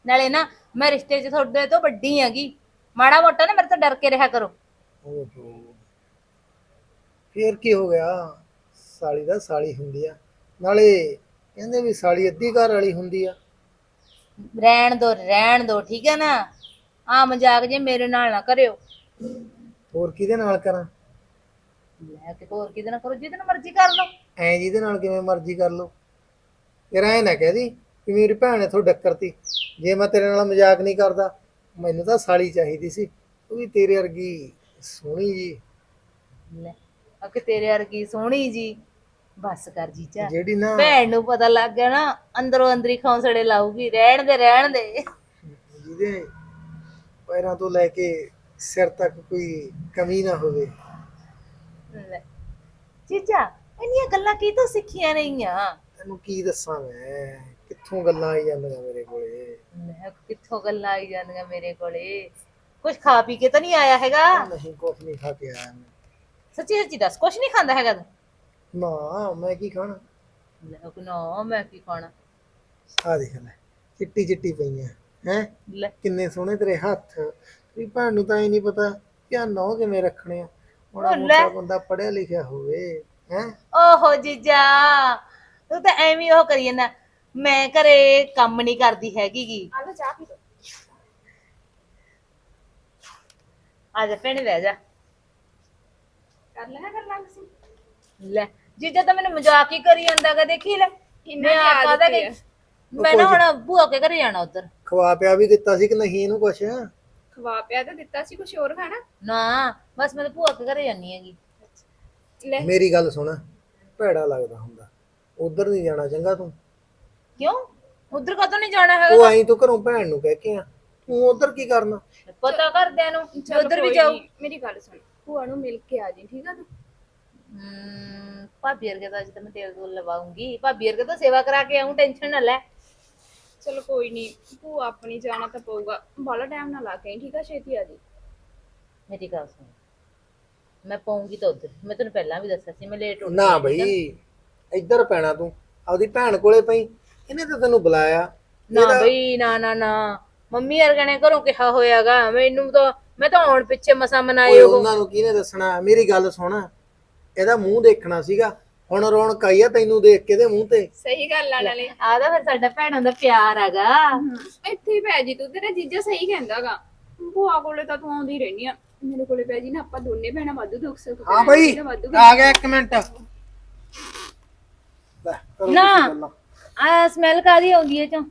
ਨਾਲੇ ਨਾ ਮੈਂ ਰਿਸ਼ਤੇ 'ਚ ਤੁਹਾਡੇ ਤੋਂ ਵੱਡੀ ਹੈਗੀ। ਮਾੜਾ ਮੋਟਾ ਨਾ ਮੇਰੇ ਤੋਂ ਡਰ ਕੇ ਰਿਹਾ ਕਰੋ। ਓਹੋ। ਫੇਰ ਕੀ ਹੋ ਗਿਆ? ਸਾਲੀ ਦਾ ਸਾਲੀ ਹੁੰਦੀ ਆ। ਨਾਲੇ ਕਹਿੰਦੇ ਵੀ ਸਾਲੀ ਅੱਧੀ ਘਰ ਵਾਲੀ ਹੁੰਦੀ ਆ। ਰਹਿਣ ਦੋ ਰਹਿਣ ਦੋ ਠੀਕ ਹੈ ਨਾ? ਆ ਮਜ਼ਾਕ ਜੇ ਮੇਰੇ ਨਾਲ ਨਾ ਕਰਿਓ। ਹੋਰ ਕਿਹਦੇ ਨਾਲ ਕਰਾਂ? ਲੈ ਕੇ ਹੋਰ ਕਿਹਦੇ ਨਾਲ ਕਰੋ? ਜਿਹਦੇ ਨਾਲ ਮਰਜ਼ੀ ਕਰ ਲਓ। ਐ ਜਿਹਦੇ ਨਾਲ ਕਿਵੇਂ ਮਰਜ਼ੀ ਕਰ ਲੋ ਯਾਰ ਐ ਨਾ ਕਹਦੀ ਕਿ ਮੇਰੀ ਭੈਣ ਇਥੋਂ ਡੱਕਰਤੀ ਜੇ ਮੈਂ ਤੇਰੇ ਨਾਲ ਮਜ਼ਾਕ ਨਹੀਂ ਕਰਦਾ ਮੈਨੂੰ ਤਾਂ ਸਾਲੀ ਚਾਹੀਦੀ ਸੀ। ਉਹ ਵੀ ਤੇਰੇ ਵਰਗੀ ਸੋਹਣੀ ਜੀ। ਲੈ ਅਕ ਤੇਰੇ ਵਰਗੀ ਸੋਹਣੀ ਜੀ। ਬਸ ਕਰ ਜੀਜਾ ਜਿਹੜੀ ਨਾ ਭੈਣ ਨੂੰ ਪਤਾ ਲੱਗ ਗਿਆ ਨਾ ਅੰਦਰੋਂ ਅੰਦਰੀ ਖੌਂਸੜੇ ਲਾਊਗੀ ਰਹਿਣ ਦੇ ਰਹਿਣ ਦੇ। ਜਿਹਦੇ ਪੈਰਾਂ ਤੋਂ ਲੈ ਕੇ ਸਿਰ ਤੱਕ ਕੋਈ ਕਮੀ ਨਾ ਹੋਵੇ। ਲੈ ਜੀਜਾ ਇੰਨੀਆਂ ਗੱਲਾਂ ਕੀ ਤੋਂ ਸਿੱਖੀਆਂ ਨਹੀਂਆਂ ਤੈਨੂੰ ਕੀ ਦੱਸਾਂ ਮੈਂ? ਕਿੱਥੋਂ ਗੱਲਾਂ ਆਈ ਜਾਂਦੀਆਂ ਮੇਰੇ ਕੋਲੇ? ਮੈਂ ਕਿੱਥੋਂ ਗੱਲਾਂ ਆਈ ਜਾਂਦੀਆਂ ਮੇਰੇ ਕੋਲੇ? ਕੁਝ ਖਾ ਪੀ ਕੇ ਤਾਂ ਨਹੀਂ ਆਇਆ ਹੈਗਾ? ਨਹੀਂ ਕੁਛ ਨਹੀਂ ਖਾ ਕੇ ਆਇਆ ਮੈਂ। ਸੱਚੀ ਸੱਚੀ ਦੱਸ ਕੁਝ ਨਹੀਂ ਖਾਂਦਾ ਹੈਗਾ ਤੂੰ? ਨਾ ਮੈਂ ਕੀ ਖਾਣਾ? ਲੈ ਨਾ ਮੈਂ ਕੀ ਖਾਣਾ? ਆ ਦੇਖ ਲੈ ਚਿੱਟੀ ਚਿੱਟੀ ਪਈਆਂ ਹੈ? ਲੈ। ਕਿੰਨੇ ਸੋਹਣੇ ਤੇਰੇ ਹੱਥ। ਤੇਰੀ ਭੈਣ ਨੂੰ ਤਾਂ ਇਹ ਨਹੀਂ ਪਤਾ ਕਿ ਆ ਨੌ ਕਿਵੇਂ ਰੱਖਣੇ ਆ। ਮਾੜਾ ਉਹ ਲੈ। ਮੋਟਾ ਬੰਦਾ ਪੜਿਆ ਲਿਖਿਆ ਹੋਵੇ ਹੈ? ਓਹੋ ਜੀਜਾ ਤੂੰ ਤਾਂ ਐਵੇਂ ਹੀ ਉਹ ਕਰੀ ਜਾਂਦਾ। ਮੈਂ ਘਰੇ ਕੰਮ ਨਹੀਂ ਕਰਦੀ ਹੈਗੀ ਗੀ। ਆ ਲਓ ਚਾਹ ਪੀ ਲਓ। ਆ ਜਾ ਭੈਣੇ ਬਹਿ ਜਾ। ਕਰ ਲੈਣਾ ਗੱਲਾਂ ਤੁਸੀਂ ਲੈ ਜੀਜਾ ਤਾਂ ਮੈਨੂੰ ਮਜ਼ਾਕ ਹੀ ਕਰੀ ਜਾਂਦਾ ਗਾ ਦੇਖੀ ਲੈ। ਇਹਨਾਂ ਦੀ ਆਦਤ ਕਿ ਹੈ। ਮੈਂ ਨਾ ਹੁਣ ਭੂਆ ਕੇ ਘਰੇ ਜਾਣਾ ਉਧਰ। ਖਵਾ ਪਿਆ ਵੀ ਦਿੱਤਾ ਸੀ ਕਿ ਨਹੀਂ ਇਹਨੂੰ ਕੁਛ? ਖਵਾ ਪਿਆ ਤਾਂ ਦਿੱਤਾ ਸੀ ਕੁਝ ਹੋਰ ਖਾਣਾ? ਨਾ ਬਸ ਮੈਂ ਤਾਂ ਭੂਆ ਕੇ ਘਰੇ ਜਾਨੀ ਹੈਗੀ। ਲੈ। ਮੇਰੀ ਗੱਲ ਸੁਣ ਭੈੜਾ ਲੱਗਦਾ ਹੁੰਦਾ। ਉਧਰ ਨਹੀਂ ਜਾਣਾ ਚੰਗਾ ਤੂੰ? ਕਿਉਂ? ਉਧਰ ਕਦੋਂ ਨਹੀਂ ਜਾਣਾ ਹੈਗਾ? ਉਹ ਆਈ ਤੂੰ ਘਰੋਂ ਭੈਣ ਨੂੰ ਕਹਿ ਕੇ ਆ। ਤੂੰ ਉਧਰ ਕੀ ਕਰਨਾ? ਪਤਾ ਕਰਦਿਆਂ ਨੂੰ ਉਧਰ ਵੀ ਜਾਓ। ਮੇਰੀ ਗੱਲ ਸੁਣ। ਭੂਆ ਨੂੰ ਮਿਲ ਕੇ ਆ ਜੀ ਠੀਕ ਆ ਤੂੰ? ਹਮ, ਭਾਬੀ ਵਰਗੇ ਤਾਂ ਅੱਜ ਤਾਂ ਮੈਂ ਤੇਲ ਤੂਲ ਲਵਾਉਂਗੀ। ਭਾਬੀ ਵਰਗੇ ਤਾਂ ਸੇਵਾ ਕਰਾ ਕੇ ਆਉਂ ਟੈਨਸ਼ਨ ਨਾ ਲੈ। ਚਲੋ ਕੋਈ ਨਹੀਂ ਭੂਆ ਆਪਣੀ ਜਾਣਾ ਤਾਂ ਪਊਗਾ। ਬਾਲਾ ਟਾਈਮ ਨਾ ਲਾ ਕੇ ਆਈ, ਠੀਕ ਆ ਛੇਤੀ ਆ ਜੀ। ਮੇਰੀ ਗੱਲ ਸੁਣ। ਮੈਂ ਪਾਉਂਗੀ ਤਾਂ ਉਧਰ। ਮੈਂ ਤੈਨੂੰ ਪਹਿਲਾਂ ਵੀ ਦੱਸਿਆ ਸੀ ਮੈਂ ਲੇਟ ਉੱਠ ਨਾ। ਬਈ ਇੱਧਰ ਪੈਣਾ ਤੂੰ। ਆਪਦੀ ਭੈਣ ਕੋਲੇ ਪਈ ਇਹਨੇ ਤਾਂ ਤੈਨੂੰ ਬੁਲਾਇਆ। ਨਾ ਬਈ ਨਾ ਨਾ ਨਾ। ਮੰਮੀ ਵਰਗੇ ਨੇ ਘਰੋਂ ਕਿਹਾ ਹੋਇਆਗਾ। ਮੈਨੂੰ ਤਾਂ ਮੈਂ ਤਾਂ ਆਉਣ ਪਿੱਛੇ ਮਸਾ ਮਨਾਏ ਓਏ ਉਹ। ਉਹਨਾਂ ਨੂੰ ਕਿਹਨੇ ਦੱਸਣਾ? ਮੇਰੀ ਗੱਲ ਸੁਣ। ਇਹਦਾ ਮੂੰਹ ਦੇਖਣਾ ਸੀਗਾ। ਹੁਣ ਰੌਣਕ ਆਈ ਆ ਤੈਨੂੰ ਦੇਖ ਕੇ ਦੇ ਮੂੰਹ ਤੇ। ਸਹੀ ਗੱਲ ਆ ਨਾਲੇ। ਆਦਾ ਫਿਰ ਸਾਡਾ ਭੈਣਾਂ ਦਾ ਪਿਆਰ ਹੈਗਾ। ਇੱਥੇ ਹੀ ਪੈ ਜੀ ਤੂੰ ਤੇਰਾ ਜੀਜਾ ਸਹੀ ਕਹਿੰਦਾਗਾ। ਭੂਆ ਕੋਲੇ ਤਾਂ ਤੂੰ ਆਉਂਦੀ ਰਹਿਨੀ ਆ। ਮੇਰੇ ਕੋਲੇ ਪੈ ਜੀ ਨਾ ਆਪਾਂ ਦੋਨੇ ਭੈਣਾਂ ਵਾਧੂ ਦੁੱਖ ਸੁੱਖ ਹਾਂ ਬਈ ਵਾਧੂ ਆ ਗਿਆ ਇੱਕ ਮਿੰਟ। ਲੈ ਕਰੋ ਨਾ। ਤੁਸੀਂ ਗੱਲਾਂ। ਆ ਸਮੈਲ ਕਾਦੀ ਆਉਂਦੀ ਹੈ ਚੋਂ?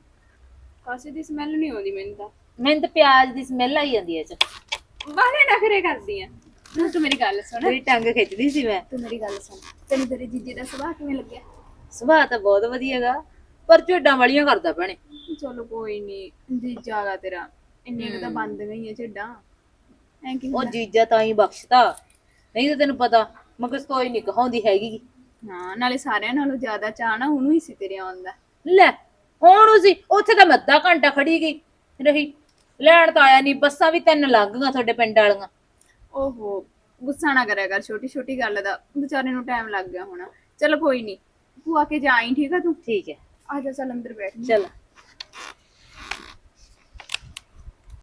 ਕਾਸੇ ਦੀ ਸਮੈਲ ਨਹੀਂ ਆਉਂਦੀ ਮੈਨੂੰ ਤਾਂ। ਮੈਨੂੰ ਤਾਂ ਪਿਆਜ਼ ਦੀ ਸਮੈਲ ਆਈ ਜਾਂਦੀ ਹੈ ਚ। ਬਾਹਲੇ ਨਖਰੇ ਕਰਦੀ ਆ। ਹੁਣ ਤੂੰ ਮੇਰੀ ਗੱਲ ਸੁਣ। ਮੇਰੀ ਟੰਗ ਖਿੱਚਦੀ ਸੀ ਮੈਂ। ਤੂੰ ਮੇਰੀ ਗੱਲ ਸੁਣ। ਤੈਨੂੰ ਤੇਰੇ ਜੀਜੇ ਦਾ ਸੁਭਾਅ ਕਿਵੇਂ ਲੱਗਿਆ? ਸੁਭਾਅ ਤਾਂ ਬਹੁਤ ਵਧੀਆਗਾ ਪਰ ਝੋਡਾਂ ਵਾਲੀਆਂ ਕਰਦਾ ਭੈਣੇ। ਚਲੋ ਕੋਈ ਨਹੀਂ ਜੀਜਾ ਗਾ ਤੇਰਾ। ਇੰਨੇ ਕੁ ਤਾਂ ਬੰਦ ਗਈਆਂ ਝੱਡਾਂ। ਐ ਕਿ ਉਹ ਜੀਜਾ ਤਾਂ ਹੀ ਬਖਸ਼ਦਾ ਨਹੀਂ ਤਾਂ ਤੈਨੂੰ ਪਤਾ ਮੈਂ ਕਿਸ ਕੋਈ ਨਹੀਂ ਕਹਾਉਂਦੀ ਹੈਗੀ। ਹਾਂ ਨਾਲੇ ਸਾਰਿਆਂ ਨਾਲੋਂ ਜ਼ਿਆਦਾ ਚਾਹ ਨਾ ਉਹਨੂੰ ਹੀ ਸੀ ਤੇਰੇ ਆਉਣ ਦਾ। ਲੈ ਹੁਣ ਉਸੀ ਉੱਥੇ ਤਾਂ ਮੈਂ ਅੱਧਾ ਘੰਟਾ ਖੜੀ ਗਈ। ਰਹੀ ਲੈਣ ਤਾਂ ਆਇਆ ਨਹੀਂ ਬੱਸਾਂ ਵੀ ਤਿੰਨ ਲੰਘ ਗਈਆਂ ਤੁਹਾਡੇ ਪਿੰਡ ਵਾਲੀਆਂ। ਓਹੋ ਗੁੱਸਾ ਨਾ ਕਰਿਆ ਕਰ ਛੋਟੀ ਛੋਟੀ ਗੱਲ ਦਾ ਵਿਚਾਰੇ ਨੂੰ ਟਾਈਮ ਲੱਗ ਗਿਆ ਹੋਣਾ। ਚਲ ਕੋਈ ਨਹੀਂ ਤੂੰ ਆ ਕੇ ਜਾਈਂ ਠੀਕ ਆ ਤੂੰ? ਠੀਕ ਹੈ। ਆ ਜਾ ਚੱਲ ਅੰਦਰ ਬੈਠ। ਚਲ।